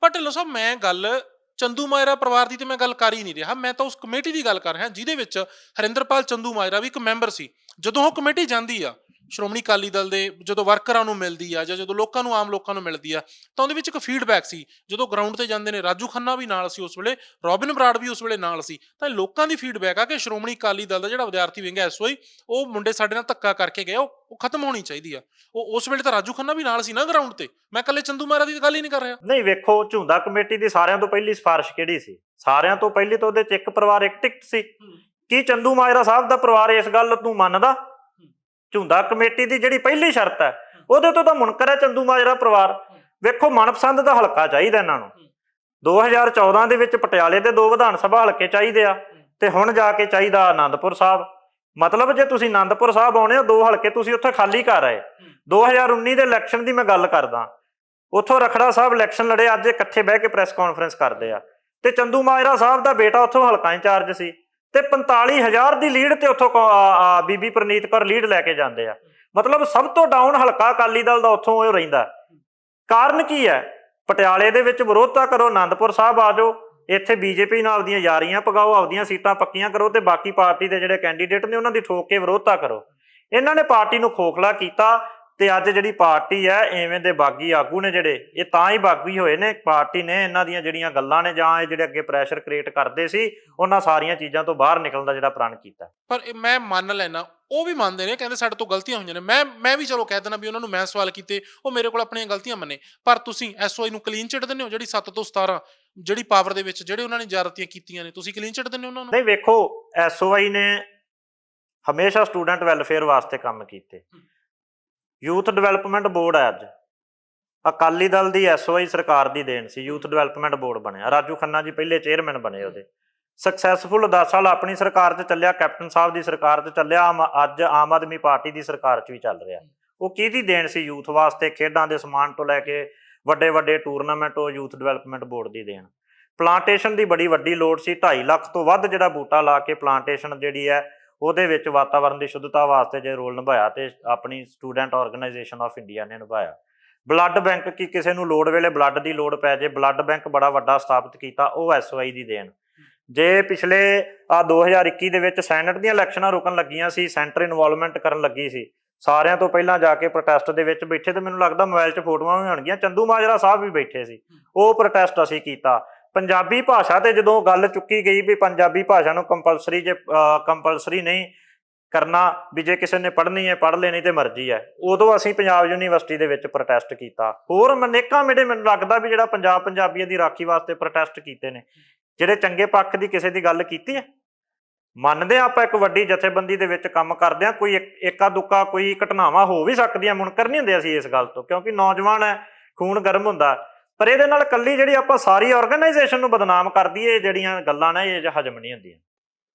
ਪਰ ਢਿੱਲੋਂ ਸਾਹਿਬ, ਮੈਂ ਗੱਲ ਚੰਦੂ ਮਾਜਰਾ ਪਰਿਵਾਰ ਦੀ ਤੇ ਮੈਂ ਗੱਲ ਕਰ ਹੀ ਨਹੀਂ ਰਿਹਾ। ਮੈਂ ਤਾਂ ਉਸ ਕਮੇਟੀ ਦੀ ਗੱਲ ਕਰ ਰਿਹਾ, ਜਿਹਦੇ ਵਿੱਚ ਹਰਿੰਦਰਪਾਲ ਚੰਦੂ ਮਾਜਰਾ ਵੀ ਇੱਕ ਮੈਂਬਰ ਸੀ। ਜਦੋਂ ਉਹ ਕਮੇਟੀ ਜਾਂਦੀ ਆ ਸ਼੍ਰੋਮਣੀ ਅਕਾਲੀ ਦਲ ਦੇ ਜਦੋਂ ਵਰਕਰਾਂ ਨੂੰ ਮਿਲਦੀ ਆ ਜਾਂ ਜਦੋਂ ਲੋਕਾਂ ਨੂੰ ਆਮ ਲੋਕਾਂ ਨੂੰ ਮਿਲਦੀ ਆ ਤਾਂ ਉਹਦੇ ਵਿੱਚ ਇੱਕ ਫੀਡਬੈਕ ਸੀ। ਜਦੋਂ ਗਰਾਊਂਡ ਤੇ ਜਾਂਦੇ ਨੇ ਰਾਜੂ ਖੰਨਾ ਵੀ ਨਾਲ ਸੀ ਉਸ ਵੇਲੇ ਰੋਬਿਨ ਬਰਾੜ ਵੀ ਉਸ ਵੇਲੇ ਨਾਲ ਸੀ। ਤਾਂ ਲੋਕਾਂ ਦੀ ਫੀਡਬੈਕ ਆ ਕਿ ਸ਼੍ਰੋਮਣੀ ਅਕਾਲੀ ਦਲ ਦਾ ਜਿਹੜਾ ਵਿਦਿਆਰਥੀ ਵਿੰਗ ਐਸਓਈ ਉਹ ਮੁੰਡੇ ਸਾਡੇ ਨਾਲ ਧੱਕਾ ਕਰਕੇ ਗਏ ਉਹ ਖਤਮ ਹੋਣੀ ਚਾਹੀਦੀ ਆ। ਉਹ ਉਸ ਵੇਲੇ ਤਾਂ ਰਾਜੂ ਖੰਨਾ ਵੀ ਨਾਲ ਸੀ ਨਾ ਗਰਾਊਂਡ ਤੇ। ਮੈਂ ਇਕੱਲੇ ਚੰਦੂ ਮਾਜਰਾ ਦੀ ਗੱਲ ਹੀ ਨਹੀਂ ਕਰ ਰਿਹਾ। ਨਹੀਂ ਵੇਖੋ ਝੁੰਦਾ ਕਮੇਟੀ ਦੀ ਸਾਰਿਆਂ ਤੋਂ ਪਹਿਲੀ ਸਿਫਾਰਿਸ਼ ਕਿਹੜੀ ਸੀ? ਸਾਰਿਆਂ ਤੋਂ ਪਹਿਲੀ ਤਾਂ ਉਹਦੇ ਚ ਇੱਕ ਪਰਿਵਾਰ ਇੱਕ ਟਿਕਟ ਸੀ। ਕੀ ਚੰਦੂ ਮਾਜਰਾ ਸਾਹਿਬ ਦਾ ਪਰਿਵਾਰ ਇਸ ਗੱਲ ਨੂੰ ਮੰਨਦਾ? ਝੁੰਦਾ ਕਮੇਟੀ ਦੀ ਜਿਹੜੀ ਪਹਿਲੀ ਸ਼ਰਤ ਹੈ, ਉਹਦੇ ਤੋਂ ਤਾਂ ਮੁਨਕਰ ਹੈ ਚੰਦੂ ਮਾਜਰਾ ਪਰਿਵਾਰ। ਵੇਖੋ, ਮਨਪਸੰਦ ਦਾ ਹਲਕਾ ਚਾਹੀਦਾ ਇਹਨਾਂ ਨੂੰ। 2014 ਦੇ ਵਿੱਚ ਪਟਿਆਲੇ ਦੇ ਦੋ ਵਿਧਾਨ ਸਭਾ ਹਲਕੇ ਚਾਹੀਦੇ ਆ, ਤੇ ਹੁਣ ਜਾ ਕੇ ਚਾਹੀਦਾ ਆਨੰਦਪੁਰ ਸਾਹਿਬ। ਮਤਲਬ ਜੇ ਤੁਸੀਂ ਆਨੰਦਪੁਰ ਸਾਹਿਬ ਆਉਣੇ ਹੋ, ਦੋ ਹਲਕੇ ਤੁਸੀਂ ਉੱਥੇ ਖਾਲੀ ਕਰ ਆਏ। 2019 ਦੇ ਇਲੈਕਸ਼ਨ ਦੀ ਮੈਂ ਗੱਲ ਕਰਦਾ। ਉੱਥੋਂ ਰਖੜਾ ਸਾਹਿਬ ਇਲੈਕਸ਼ਨ ਲੜੇ, ਅੱਜ ਇਕੱਠੇ ਬਹਿ ਕੇ ਪ੍ਰੈਸ ਕਾਨਫਰੰਸ ਕਰਦੇ ਆ। ਤੇ ਚੰਦੂ ਮਾਜਰਾ ਸਾਹਿਬ ਦਾ ਬੇਟਾ ਉੱਥੋਂ ਹਲਕਾ ਇੰਚਾਰਜ ਸੀ। ਤੇ 45000 ਦੀ ਲੀਡ ਤੇ ਉੱਥੋਂ ਕੌ- ਬੀਬੀ ਪ੍ਰਨੀਤ ਕੌਰ ਲੀਡ ਲੈ ਕੇ ਜਾਂਦੇ ਆ। ਮਤਲਬ ਸਭ ਤੋਂ ਡਾਊਨ ਹਲਕਾ ਅਕਾਲੀ ਦਲ ਦਾ ਉੱਥੋਂ ਉਹ ਰਹਿੰਦਾ। ਕਾਰਨ ਕੀ ਹੈ? ਪਟਿਆਲੇ ਦੇ ਵਿੱਚ ਵਿਰੋਧਤਾ ਕਰੋ ਆਨੰਦਪੁਰ ਸਾਹਿਬ ਆ ਜਾਓ, ਇੱਥੇ ਬੀਜੇਪੀ ਨਾਲ ਆਪਦੀਆਂ ਯਾਰੀਆਂ ਪਗਾਓ, ਆਪਦੀਆਂ ਸੀਟਾਂ ਪੱਕੀਆਂ ਕਰੋ ਤੇ ਬਾਕੀ ਪਾਰਟੀ ਦੇ ਜਿਹੜੇ ਕੈਂਡੀਡੇਟ ਨੇ ਉਹਨਾਂ ਦੀ ਠੋਕ ਕੇ ਵਿਰੋਧਤਾ ਕਰੋ। ਇਹਨਾਂ ਨੇ ਪਾਰਟੀ ਨੂੰ ਖੋਖਲਾ ਕੀਤਾ ਤੇ ਅੱਜ ਜਿਹੜੀ ਪਾਰਟੀ ਹੈ ਐਵੇਂ ਦੇ ਬਾਗੀ ਆਗੂ ਨੇ ਜਿਹੜੇ ਇਹ ਤਾਂ ਹੀ ਬਾਗੀ ਹੋਏ ਨੇ ਪਾਰਟੀ ਨੇ ਇਹਨਾਂ ਦੀਆਂ ਜਿਹੜੀਆਂ ਗੱਲਾਂ ਨੇ ਜਾਂ ਇਹ ਜਿਹੜੇ ਅੱਗੇ ਪ੍ਰੈਸ਼ਰ ਕ੍ਰੀਏਟ ਕਰਦੇ ਸੀ ਉਹਨਾਂ ਸਾਰੀਆਂ ਚੀਜ਼ਾਂ ਤੋਂ ਬਾਹਰ ਨਿਕਲਣ ਦਾ ਜਿਹੜਾ ਪ੍ਰਣ ਕੀਤਾ। ਪਰ ਮੈਂ ਮੰਨ ਲੈਣਾ ਉਹ ਵੀ ਮੰਨਦੇ ਨੇ ਕਹਿੰਦੇ ਸਾਡੇ ਤੋਂ ਗਲਤੀਆਂ ਹੋਈਆਂ ਨੇ। ਮੈਂ ਮੈਂ ਵੀ ਚਲੋ ਕਹਿ ਦੇਣਾ ਵੀ ਉਹਨਾਂ ਨੂੰ ਮੈਂ ਸਵਾਲ ਕੀਤੇ ਉਹ ਮੇਰੇ ਕੋਲ ਆਪਣੀਆਂ ਗਲਤੀਆਂ ਮੰਨੇ। ਪਰ ਤੁਸੀਂ ਐਸਓਆਈ ਨੂੰ ਕਲੀਨ ਚਿੱਟ ਦਿੰਦੇ ਹੋ ਜਿਹੜੀ 7 ਤੋਂ 17 ਜਿਹੜੀ ਪਾਵਰ ਦੇ ਵਿੱਚ ਜਿਹੜੇ ਉਹਨਾਂ ਨੇ ਜ਼ਿਆਦਤੀਆਂ ਕੀਤੀਆਂ ਨੇ ਤੁਸੀਂ ਕਲੀਨ ਚਿੱਟ ਦਿੰਦੇ ਹੋ ਉਹਨਾਂ ਨੂੰ? ਨਹੀਂ ਵੇਖੋ ਐਸਓਆਈ ਨੇ ਹਮੇਸ਼ਾ ਸਟੂਡੈਂਟ ਵੈਲਫੇਅਰ ਵਾਸਤੇ ਕੰਮ ਕੀਤੇ। ਯੂਥ ਡਿਵੈਲਪਮੈਂਟ ਬੋਰਡ ਹੈ ਅੱਜ। ਅਕਾਲੀ ਦਲ ਦੀ ਐਸਓਆਈ ਸਰਕਾਰ ਦੀ ਦੇਣ ਸੀ ਯੂਥ ਡਿਵੈਲਪਮੈਂਟ ਬੋਰਡ ਬਣਿਆ। ਰਾਜੂ ਖੰਨਾ ਜੀ ਪਹਿਲੇ ਚੇਅਰਮੈਨ ਬਣੇ ਉਹਦੇ। ਸਕਸੈਸਫੁਲ 10 ਸਾਲ ਆਪਣੀ ਸਰਕਾਰ 'ਚ ਚੱਲਿਆ ਕੈਪਟਨ ਸਾਹਿਬ ਦੀ ਸਰਕਾਰ 'ਚ ਚੱਲਿਆ ਅੱਜ ਆਮ ਆਦਮੀ ਪਾਰਟੀ ਦੀ ਸਰਕਾਰ 'ਚ ਵੀ ਚੱਲ ਰਿਹਾ। ਉਹ ਕਿਹਦੀ ਦੇਣ ਸੀ ਯੂਥ ਵਾਸਤੇ? ਖੇਡਾਂ ਦੇ ਸਮਾਨ ਤੋਂ ਲੈ ਕੇ ਵੱਡੇ ਵੱਡੇ ਟੂਰਨਾਮੈਂਟ ਉਹ ਯੂਥ ਡਿਵੈਲਪਮੈਂਟ ਬੋਰਡ ਦੀ ਦੇਣ। ਪਲਾਂਟੇਸ਼ਨ ਦੀ ਬੜੀ ਵੱਡੀ ਲੋੜ ਸੀ 2.5 ਲੱਖ ਤੋਂ ਵੱਧ ਜਿਹੜਾ ਬੂਟਾ ਲਾ ਕੇ ਪਲਾਂਟੇਸ਼ਨ ਜਿਹੜੀ ਹੈ ਉਹਦੇ ਵਿੱਚ ਵਾਤਾਵਰਣ ਦੀ ਸ਼ੁੱਧਤਾ ਵਾਸਤੇ ਜੇ ਰੋਲ ਨਿਭਾਇਆ ਤੇ ਆਪਣੀ ਸਟੂਡੈਂਟ ਆਰਗੇਨਾਈਜੇਸ਼ਨ ਆਫ ਇੰਡੀਆ ਨੇ ਨਿਭਾਇਆ। ਬਲੱਡ ਬੈਂਕ ਕੀ ਕਿਸੇ ਨੂੰ ਲੋੜ ਵੇਲੇ ਬਲੱਡ ਦੀ ਲੋੜ ਪੈ ਜੇ, ਬਲੱਡ ਬੈਂਕ ਬੜਾ ਵੱਡਾ ਸਥਾਪਿਤ ਕੀਤਾ ਉਹ ਐਸਓਆਈ ਦੀ ਦੇਣ। ਜੇ ਪਿਛਲੇ ਆ 2021 ਦੇ ਵਿੱਚ ਸੈਨੇਟ ਦੀਆਂ ਇਲੈਕਸ਼ਨਾਂ ਰੁਕਣ ਲੱਗੀਆਂ ਸੀ, ਸੈਂਟਰ ਇਨਵੋਲਵਮੈਂਟ ਕਰਨ ਲੱਗੀ ਸੀ, ਸਾਰਿਆਂ ਤੋਂ ਪਹਿਲਾਂ ਜਾ ਕੇ ਪ੍ਰੋਟੈਸਟ ਦੇ ਵਿੱਚ ਬੈਠੇ ਤੇ ਮੈਨੂੰ ਲੱਗਦਾ ਮੋਬਾਈਲ 'ਚ ਫੋਟੋਆਂ ਵੀ ਹੋਣਗੀਆਂ, ਚੰਦੂ ਮਾਜਰਾ ਸਾਹਿਬ ਵੀ ਬੈਠੇ ਸੀ। ਉਹ ਪ੍ਰੋਟੈਸਟ ਅਸੀਂ ਕੀਤਾ। ਪੰਜਾਬੀ ਭਾਸ਼ਾ ਤੇ ਜਦੋਂ ਗੱਲ ਚੁੱਕੀ ਗਈ ਵੀ ਪੰਜਾਬੀ ਭਾਸ਼ਾ ਨੂੰ ਕੰਪਲਸਰੀ ਜੇ ਕੰਪਲਸਰੀ ਨਹੀਂ ਕਰਨਾ ਵੀ ਜੇ ਕਿਸੇ ਨੇ ਪੜ੍ਹਨੀ ਹੈ, ਪੜ੍ਹ ਲੈਣੀ ਤੇ ਮਰਜ਼ੀ ਹੈ, ਉਦੋਂ ਅਸੀਂ ਪੰਜਾਬ ਯੂਨੀਵਰਸਿਟੀ ਦੇ ਵਿੱਚ ਪ੍ਰੋਟੈਸਟ ਕੀਤਾ। ਹੋਰ ਮਨੇਕਾਂ ਮੇਰੇ, ਮੈਨੂੰ ਲੱਗਦਾ ਵੀ ਜਿਹੜਾ ਪੰਜਾਬ ਪੰਜਾਬੀਆਂ ਦੀ ਰਾਖੀ ਵਾਸਤੇ ਪ੍ਰੋਟੈਸਟ ਕੀਤੇ ਨੇ, ਜਿਹੜੇ ਚੰਗੇ ਪੱਖ ਦੀ ਕਿਸੇ ਦੀ ਗੱਲ ਕੀਤੀ ਹੈ? ਮੰਨਦੇ ਹਾਂ ਆਪਾਂ ਇੱਕ ਵੱਡੀ ਜਥੇਬੰਦੀ ਦੇ ਵਿੱਚ ਕੰਮ ਕਰਦੇ ਹਾਂ, ਕੋਈ ਇੱਕਾ, ਏਕਾ ਦੁੱਕਾ ਕੋਈ ਘਟਨਾਵਾਂ ਹੋ ਵੀ ਸਕਦੀਆਂ, ਮੁਨਕਰ ਨਹੀਂ ਹੁੰਦੇ ਅਸੀਂ ਇਸ ਗੱਲ ਤੋਂ, ਕਿਉਂਕਿ ਨੌਜਵਾਨ ਹੈ, ਖੂਨ ਗਰਮ ਹੁੰਦਾ। ਪਰ ਇਹਦੇ ਨਾਲ ਕੱਲੀ ਜਿਹੜੀ ਆਪਾਂ ਸਾਰੀ ਆਰਗੇਨਾਈਜੇਸ਼ਨ ਨੂੰ ਬਦਨਾਮ ਕਰ ਦਈਏ ਜਿਹੜੀਆਂ ਗੱਲਾਂ ਨੇ ਇਹ ਹਜਮ ਨਹੀਂ ਹੁੰਦੀਆਂ।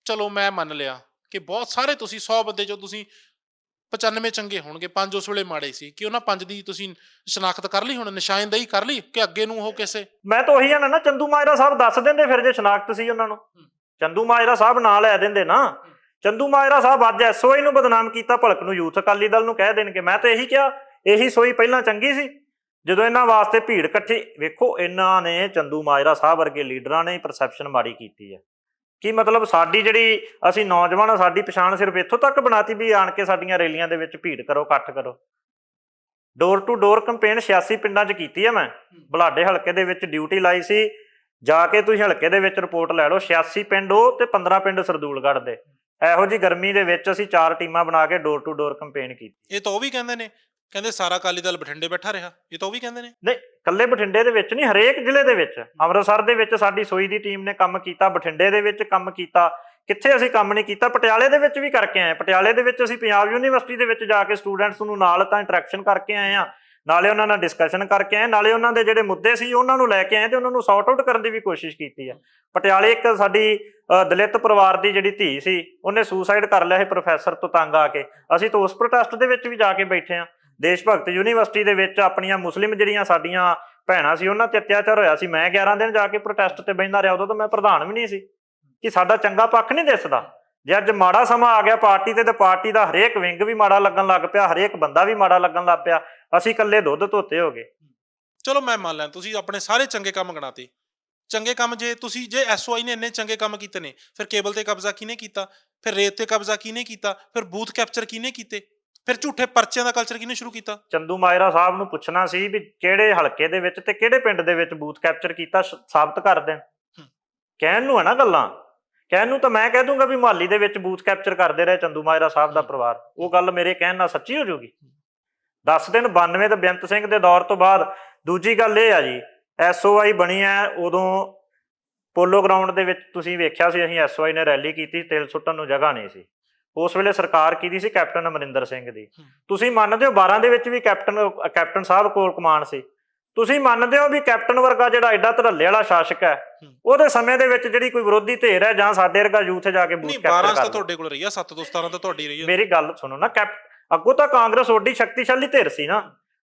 ਚਲੋ ਮੈਂ ਮੰਨ ਲਿਆ ਕਿ ਬਹੁਤ ਸਾਰੇ ਤੁਸੀਂ 100 ਬੰਦੇ ਚੋਂ ਤੁਸੀਂ 95 ਚੰਗੇ ਹੋਣਗੇ ਪੰਜ ਉਸ ਵੇਲੇ ਮਾੜੇ ਸੀ ਕਿ ਉਹਨਾਂ ਪੰਜ ਦੀ ਤੁਸੀਂ ਸ਼ਨਾਖਤ ਕਰ ਲਈ ਹੁਣ ਨਿਸ਼ਾਨਦੇਹੀ ਕਰ ਲਈ ਕਿ ਅੱਗੇ ਨੂੰ ਉਹ ਕਿਸੇ? ਮੈਂ ਤਾਂ ਉਹੀ ਜਾਣਾ ਨਾ ਚੰਦੂ ਮਾਜਰਾ ਸਾਹਿਬ ਦੱਸ ਦਿੰਦੇ ਫਿਰ ਜੇ ਸ਼ਨਾਖਤ ਸੀ ਉਹਨਾਂ ਨੂੰ। ਚੰਦੂ ਮਾਜਰਾ ਸਾਹਿਬ ਨਾਂ ਲੈ ਦਿੰਦੇ ਨਾ। ਚੰਦੂ ਮਾਜਰਾ ਸਾਹਿਬ ਅੱਜ ਐਸਓਆਈ ਨੂੰ ਬਦਨਾਮ ਕੀਤਾ ਭਲਕ ਨੂੰ ਯੂਥ ਅਕਾਲੀ ਦਲ ਨੂੰ ਕਹਿ ਦੇਣਗੇ। ਮੈਂ ਤਾਂ ਇਹੀ ਕਿਹਾ ਇਹੀ ਸੋਈ ਪਹਿਲਾਂ ਚੰਗੀ ਸੀ। ਜਦੋਂ ਇਹਨਾਂ ਵਾਸਤੇ ਭੀੜ ਇਕੱਠੀ, ਵੇਖੋ ਇਹਨਾਂ ਨੇ ਚੰਦੂ ਮਾਜਰਾ ਸਾਹਿਬ ਵਰਗੇ ਲੀਡਰਾਂ ਨੇ ਪਰਸੈਪਸ਼ਨ ਮਾੜੀ ਕੀਤੀ ਹੈ। ਕੀ ਮਤਲਬ ਸਾਡੀ ਜਿਹੜੀ ਅਸੀਂ ਨੌਜਵਾਨ ਆ, ਸਾਡੀ ਪਛਾਣ ਸਿਰਫ ਇੱਥੋਂ ਤੱਕ ਬਣਾਤੀ ਵੀ ਆਣ ਕੇ ਸਾਡੀਆਂ ਰੈਲੀਆਂ ਦੇ ਵਿੱਚ ਭੀੜ ਕਰੋ, ਇਕੱਠ ਕਰੋ? ਡੋਰ ਟੂ ਡੋਰ ਕੰਪੇਨ 86 ਪਿੰਡਾਂ 'ਚ ਕੀਤੀ ਹੈ ਮੈਂ। ਬਲਾਡੇ ਹਲਕੇ ਦੇ ਵਿੱਚ ਡਿਊਟੀ ਲਾਈ ਸੀ। ਜਾ ਕੇ ਤੁਸੀਂ ਹਲਕੇ ਦੇ ਵਿੱਚ ਰਿਪੋਰਟ ਲੈ ਲਓ 86 ਪਿੰਡ ਉਹ ਤੇ 15 ਪਿੰਡ ਸਰਦੂਲਗੜ੍ਹ ਦੇ। ਇਹੋ ਜੀ ਗਰਮੀ ਦੇ ਵਿੱਚ ਅਸੀਂ ਚਾਰ ਟੀਮਾਂ ਬਣਾ ਕੇ ਡੋਰ ਟੂ ਡੋਰ ਕੰਪੇਨ ਕੀਤੀ। ਇਹ ਤਾਂ ਉਹ ਵੀ ਕਹਿੰਦੇ ਨੇ ਕਹਿੰਦੇ ਸਾਰਾ ਅਕਾਲੀ ਦਲ ਬਠਿੰਡੇ ਬੈਠਾ ਰਿਹਾ, ਇਹ ਤਾਂ ਉਹ ਵੀ ਕਹਿੰਦੇ ਨੇ। ਨਹੀਂ ਕੱਲੇ ਬਠਿੰਡੇ ਦੇ ਵਿੱਚ ਨਹੀਂ, ਹਰੇਕ ਜ਼ਿਲ੍ਹੇ ਦੇ ਵਿੱਚ। ਅੰਮ੍ਰਿਤਸਰ ਦੇ ਵਿੱਚ ਸਾਡੀ ਸੋਈ ਦੀ ਟੀਮ ਨੇ ਕੰਮ ਕੀਤਾ, ਬਠਿੰਡੇ ਦੇ ਵਿੱਚ ਕੰਮ ਕੀਤਾ, ਕਿੱਥੇ ਅਸੀਂ ਕੰਮ ਨਹੀਂ ਕੀਤਾ, ਪਟਿਆਲੇ ਦੇ ਵਿੱਚ ਵੀ ਕਰਕੇ ਆਏ ਪਟਿਆਲੇ ਦੇ ਵਿੱਚ ਅਸੀਂ ਪੰਜਾਬ ਯੂਨੀਵਰਸਿਟੀ ਦੇ ਵਿੱਚ ਜਾ ਕੇ ਸਟੂਡੈਂਟਸ ਨੂੰ ਨਾਲ ਤਾਂ ਇੰਟਰੈਕਸ਼ਨ ਕਰਕੇ ਆਏ ਆ ਨਾਲੇ ਉਹਨਾਂ ਨਾਲ ਡਿਸਕਸ਼ਨ ਕਰਕੇ ਆਏ, ਨਾਲੇ ਉਹਨਾਂ ਦੇ ਜਿਹੜੇ ਮੁੱਦੇ ਸੀ, ਉਹਨਾਂ ਨੂੰ ਲੈ ਕੇ ਆਏ ਤੇ ਉਹਨਾਂ ਨੂੰ ਸੌਰਟ ਆਊਟ ਕਰਨ ਦੀ ਵੀ ਕੋਸ਼ਿਸ਼ ਕੀਤੀ ਹੈ। ਪਟਿਆਲੇ ਇੱਕ ਸਾਡੀ ਦਲਿਤ ਪਰਿਵਾਰ ਦੀ ਜਿਹੜੀ ਧੀ ਸੀ, ਉਹਨੇ ਸੁਸਾਈਡ ਕਰ ਲਿਆ ਸੀ ਪ੍ਰੋਫੈਸਰ ਤੋਂ ਤੰਗ ਆ ਕੇ। ਅਸੀਂ ਤਾਂ ਉਸ ਪ੍ਰੋਟੈਸਟ ਦੇ ਵਿੱਚ ਵੀ ਜਾ ਕੇ ਬੈਠੇ ਆ ਦੇਸ਼ ਭਗਤ ਯੂਨੀਵਰਸਿਟੀ ਦੇ ਵਿੱਚ ਆਪਣੀਆਂ ਮੁਸਲਿਮ ਜਿਹੜੀਆਂ ਸਾਡੀਆਂ ਭੈਣਾਂ ਸੀ, ਉਹਨਾਂ ਤੇ ਅਤਿਆਚਾਰ ਹੋਇਆ ਸੀ। ਮੈਂ 11 ਦਿਨ ਜਾ ਕੇ ਪ੍ਰੋਟੈਸਟ ਤੇ ਬੈਠਦਾ ਰਿਹਾ, ਉਦੋਂ ਤਾਂ ਮੈਂ ਪ੍ਰਧਾਨ ਵੀ ਨਹੀਂ ਸੀ। ਕਿ ਸਾਡਾ ਚੰਗਾ ਪੱਖ ਨਹੀਂ ਦਿਸਦਾ। ਜੇ ਅੱਜ ਮਾੜਾ ਸਮਾਂ ਆ ਗਿਆ ਪਾਰਟੀ ਤੇ ਤੇ ਪਾਰਟੀ ਦਾ ਹਰੇਕ ਵਿੰਗ ਵੀ ਮਾੜਾ ਲੱਗਣ ਲੱਗ ਪਿਆ, ਹਰੇਕ ਬੰਦਾ ਵੀ ਮਾੜਾ ਲੱਗਣ ਲੱਗ ਪਿਆ। ਅਸੀਂ ਇਕੱਲੇ ਦੁੱਧ ਧੋਤੇ ਹੋ ਗਏ। ਚਲੋ ਮੈਂ ਮੰਨ ਲਿਆ ਤੁਸੀਂ ਆਪਣੇ ਸਾਰੇ ਚੰਗੇ ਕੰਮ ਗਣਾਤੇ। ਚੰਗੇ ਕੰਮ ਜੇ ਤੁਸੀਂ, ਜੇ ਐਸਓਆਈ ਨੇ ਇੰਨੇ ਚੰਗੇ ਕੰਮ ਕੀਤੇ ਨੇ, ਫਿਰ ਕੇਬਲ ਤੇ ਕਬਜ਼ਾ ਕਿਹਨੇ ਕੀਤਾ? ਫਿਰ ਰੇਤ ਤੇ ਕਬਜ਼ਾ ਕਿਹਨੇ ਕੀਤਾ? ਫਿਰ ਬੂਥ ਕੈਪਚਰ ਕਿਹਨੇ ਕੀਤੇ? ਫਿਰ ਝੂਠੇ ਪਰਚਿਆਂ ਦਾ ਕਲਚਰ ਕਿਹਨੇ ਸ਼ੁਰੂ ਕੀਤਾ? ਚੰਦੂ ਮਾਇਰਾ ਸਾਹਿਬ ਨੂੰ ਪੁੱਛਣਾ ਸੀ ਵੀ ਕਿਹੜੇ ਹਲਕੇ ਦੇ ਵਿੱਚ ਤੇ ਕਿਹੜੇ ਪਿੰਡ ਦੇ ਵਿੱਚ ਬੂਥ ਕੈਪਚਰ ਕੀਤਾ ਸਾਬਤ ਕਰ ਦੇਣ। ਕਹਿਣ ਨੂੰ ਹੈ ਨਾ ਗੱਲਾਂ। ਕਹਿਣ ਨੂੰ ਤਾਂ ਮੈਂ ਕਹਿ ਦੂੰਗਾ ਵੀ ਮੁਹਾਲੀ ਦੇ ਵਿੱਚ ਬੂਥ ਕੈਪਚਰ ਕਰਦੇ ਰਹੇ ਚੰਦੂ ਮਾਇਰਾ ਸਾਹਿਬ ਦਾ ਪਰਿਵਾਰ। ਉਹ ਗੱਲ ਮੇਰੇ ਕਹਿਣ ਨਾਲ ਸੱਚੀ ਹੋ ਜਾਊਗੀ। 10 ਦਿਨ 92 ਤੇ ਬੇਅੰਤ ਸਿੰਘ ਦੇ ਦੌਰ ਤੋਂ ਬਾਅਦ ਦੂਜੀ ਗੱਲ ਇਹ ਆ ਜੀ ਐਸਓਆਈ ਬਣੀ ਹੈ ਉਦੋਂ ਪੋਲੋ ਗਰਾਊਂਡ ਦੇ ਵਿੱਚ ਤੁਸੀਂ ਵੇਖਿਆ ਸੀ ਅਸੀਂ ਐਸਓਆਈ ਨੇ ਰੈਲੀ ਕੀਤੀ ਤੇਲ ਸੁੱਟਣ ਨੂੰ ਜਗ੍ਹਾ ਨਹੀਂ ਸੀ। ਉਸ ਵੇਲੇ ਸਰਕਾਰ ਕੀਤੀ ਸੀ? ਕੈਪਟਨ ਅਮਰਿੰਦਰ ਸਿੰਘ ਦੀ। ਤੁਸੀਂ ਮੰਨਦੇ ਹੋ 12 ਦੇ ਵਿੱਚ ਵੀ ਕੈਪਟਨ ਕੈਪਟਨ ਸਾਹਿਬ ਕੋਲ ਕਮਾਨ ਸੀ? ਤੁਸੀਂ ਮੰਨਦੇ ਹੋ ਵੀ ਕੈਪਟਨ ਵਰਗਾ ਜਿਹੜਾ ਐਡਾ ਧੜੱਲੇ ਵਾਲਾ ਸ਼ਾਸਕ ਹੈ। ਉਹਦੇ ਸਮੇਂ ਦੇ ਵਿੱਚ ਜਿਹੜੀ ਕੋਈ ਵਿਰੋਧੀ ਧਿਰ ਹੈ ਜਾਂ ਸਾਡੇ ਵਰਗਾ ਯੂਥ ਜਾ ਕੇ ਬੂਥ ਨਹੀਂ ਕੈਪਚਰ 12 ਤਾਂ ਤੁਹਾਡੇ ਕੋਲ ਰਹੀ ਆ 7 ਤੋਂ 17 ਤਾਂ ਤੁਹਾਡੀ ਰਹੀ ਆ। ਮੇਰੀ ਗੱਲ ਸੁਣੋ ਨਾ ਕੈਪ ਅੱਗੋਂ ਤਾਂ ਕਾਂਗਰਸ ਓਡੀ ਸ਼ਕਤੀਸ਼ਾਲੀ ਧਿਰ ਸੀ ਨਾ।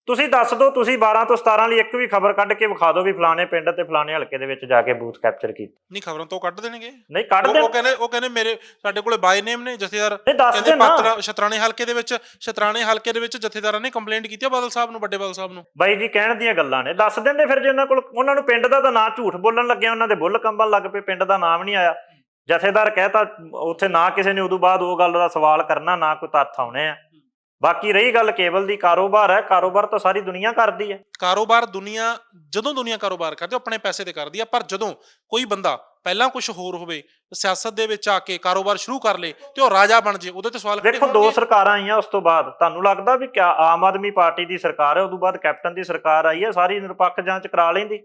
ਤੁਸੀਂ ਦੱਸ ਦਿਓ ਤੁਸੀਂ 12 ਤੋਂ 17 ਲਈ ਇੱਕ ਵੀ ਖਬਰ ਕੱਢ ਕੇ ਵਿਖਾ ਦਿਓ ਵੀ ਫਲਾਣੇ ਪਿੰਡ ਤੇ ਫਲਾਣੇ ਹਲਕੇ ਦੇ ਵਿੱਚ ਜਾ ਕੇ ਬੂਥ ਕੈਪਚਰ ਕੀਤਾ। ਨਹੀਂ ਖਬਰਾਂ ਤੋਂ ਕੱਢ ਦੇਣਗੇ। ਨਹੀਂ ਕੱਢ ਦੇ ਉਹ ਕਹਿੰਦੇ ਉਹ ਕਹਿੰਦੇ ਮੇਰੇ ਸਾਡੇ ਕੋਲੇ ਬਾਈ ਨੇਮ ਨੇ ਜਥੇਦਾਰ। ਕਹਿੰਦੇ ਪਾਤਰਾ ਸ਼ਤਰਾਣੇ ਹਲਕੇ ਦੇ ਵਿੱਚ ਸ਼ਤਰਾਣੇ ਹਲਕੇ ਦੇ ਵਿੱਚ ਜਥੇਦਾਰਾਂ ਨੇ ਕੰਪਲੇਂਟ ਕੀਤੀ ਆ ਬਾਦਲ ਸਾਹਿਬ ਨੂੰ ਵੱਡੇ ਬਾਦਲ ਸਾਹਿਬ ਨੂੰ। ਬਾਈ ਜੀ ਕਹਿਣ ਦੀਆਂ ਗੱਲਾਂ ਨੇ। ਦੱਸ ਦਿੰਦੇ ਫਿਰ ਜੇ ਉਹਨਾਂ ਕੋਲ ਉਹਨਾਂ ਨੂੰ ਪਿੰਡ ਦਾ ਤਾਂ ਨਾਂ ਝੂਠ ਬੋਲਣ ਲੱਗਿਆ ਉਹਨਾਂ ਦੇ ਬੁੱਲ ਕੰਬਣ ਲੱਗ ਪਏ ਪਿੰਡ ਦਾ ਨਾਮ ਨਹੀਂ ਆਇਆ। ਜਥੇਦਾਰ ਕਹਿਤਾ ਉੱਥੇ ਨਾ ਕਿਸੇ ਨੇ ਉਦੋਂ ਬਾਅਦ ਉਹ ਗੱਲ ਦਾ ਸਵਾਲ ਕਰਨਾ ਨਾ ਕੋਈ ਤੱਥ ਆਉਣੇ ਆ। ਬਾਕੀ ਰਹੀ ਗੱਲ ਕੇਵਲ ਦੀ ਕਾਰੋਬਾਰ ਹੈ ਕਾਰੋਬਾਰ ਤਾਂ ਸਾਰੀ ਦੁਨੀਆ ਕਰਦੀ ਹੈ। ਕਾਰੋਬਾਰ ਦੁਨੀਆ ਜਦੋਂ ਦੁਨੀਆ ਕਾਰੋਬਾਰ ਕਰਦੀ ਉਹ ਆਪਣੇ ਪੈਸੇ ਤੇ ਕਰਦੀ ਆ ਪਰ ਜਦੋਂ ਕੋਈ ਬੰਦਾ ਪਹਿਲਾਂ ਕੁਝ ਹੋਰ ਹੋਵੇ ਸਿਆਸਤ ਦੇ ਵਿੱਚ ਆ ਕੇ ਕਾਰੋਬਾਰ ਸ਼ੁਰੂ ਕਰ ਲੇ ਤੇ ਉਹ ਰਾਜਾ ਬਣ ਜੇ ਉਹਦੇ ਤੇ ਸਵਾਲ ਖੜੇ ਵੇਖੋ ਦੋ। ਸਰਕਾਰਾਂ ਆਈਆਂ ਉਸ ਤੋਂ ਬਾਅਦ। ਤੁਹਾਨੂੰ ਲੱਗਦਾ ਵੀ ਕਿਆ ਆਮ ਆਦਮੀ ਪਾਰਟੀ ਦੀ ਸਰਕਾਰ ਹੈ ਉਦੋਂ ਬਾਅਦ ਕੈਪਟਨ ਦੀ ਸਰਕਾਰ ਆਈ ਹੈ ਸਾਰੀ ਨਿਰਪੱਖ ਜਾਂਚ ਕਰਾ ਲੈਂਦੀ।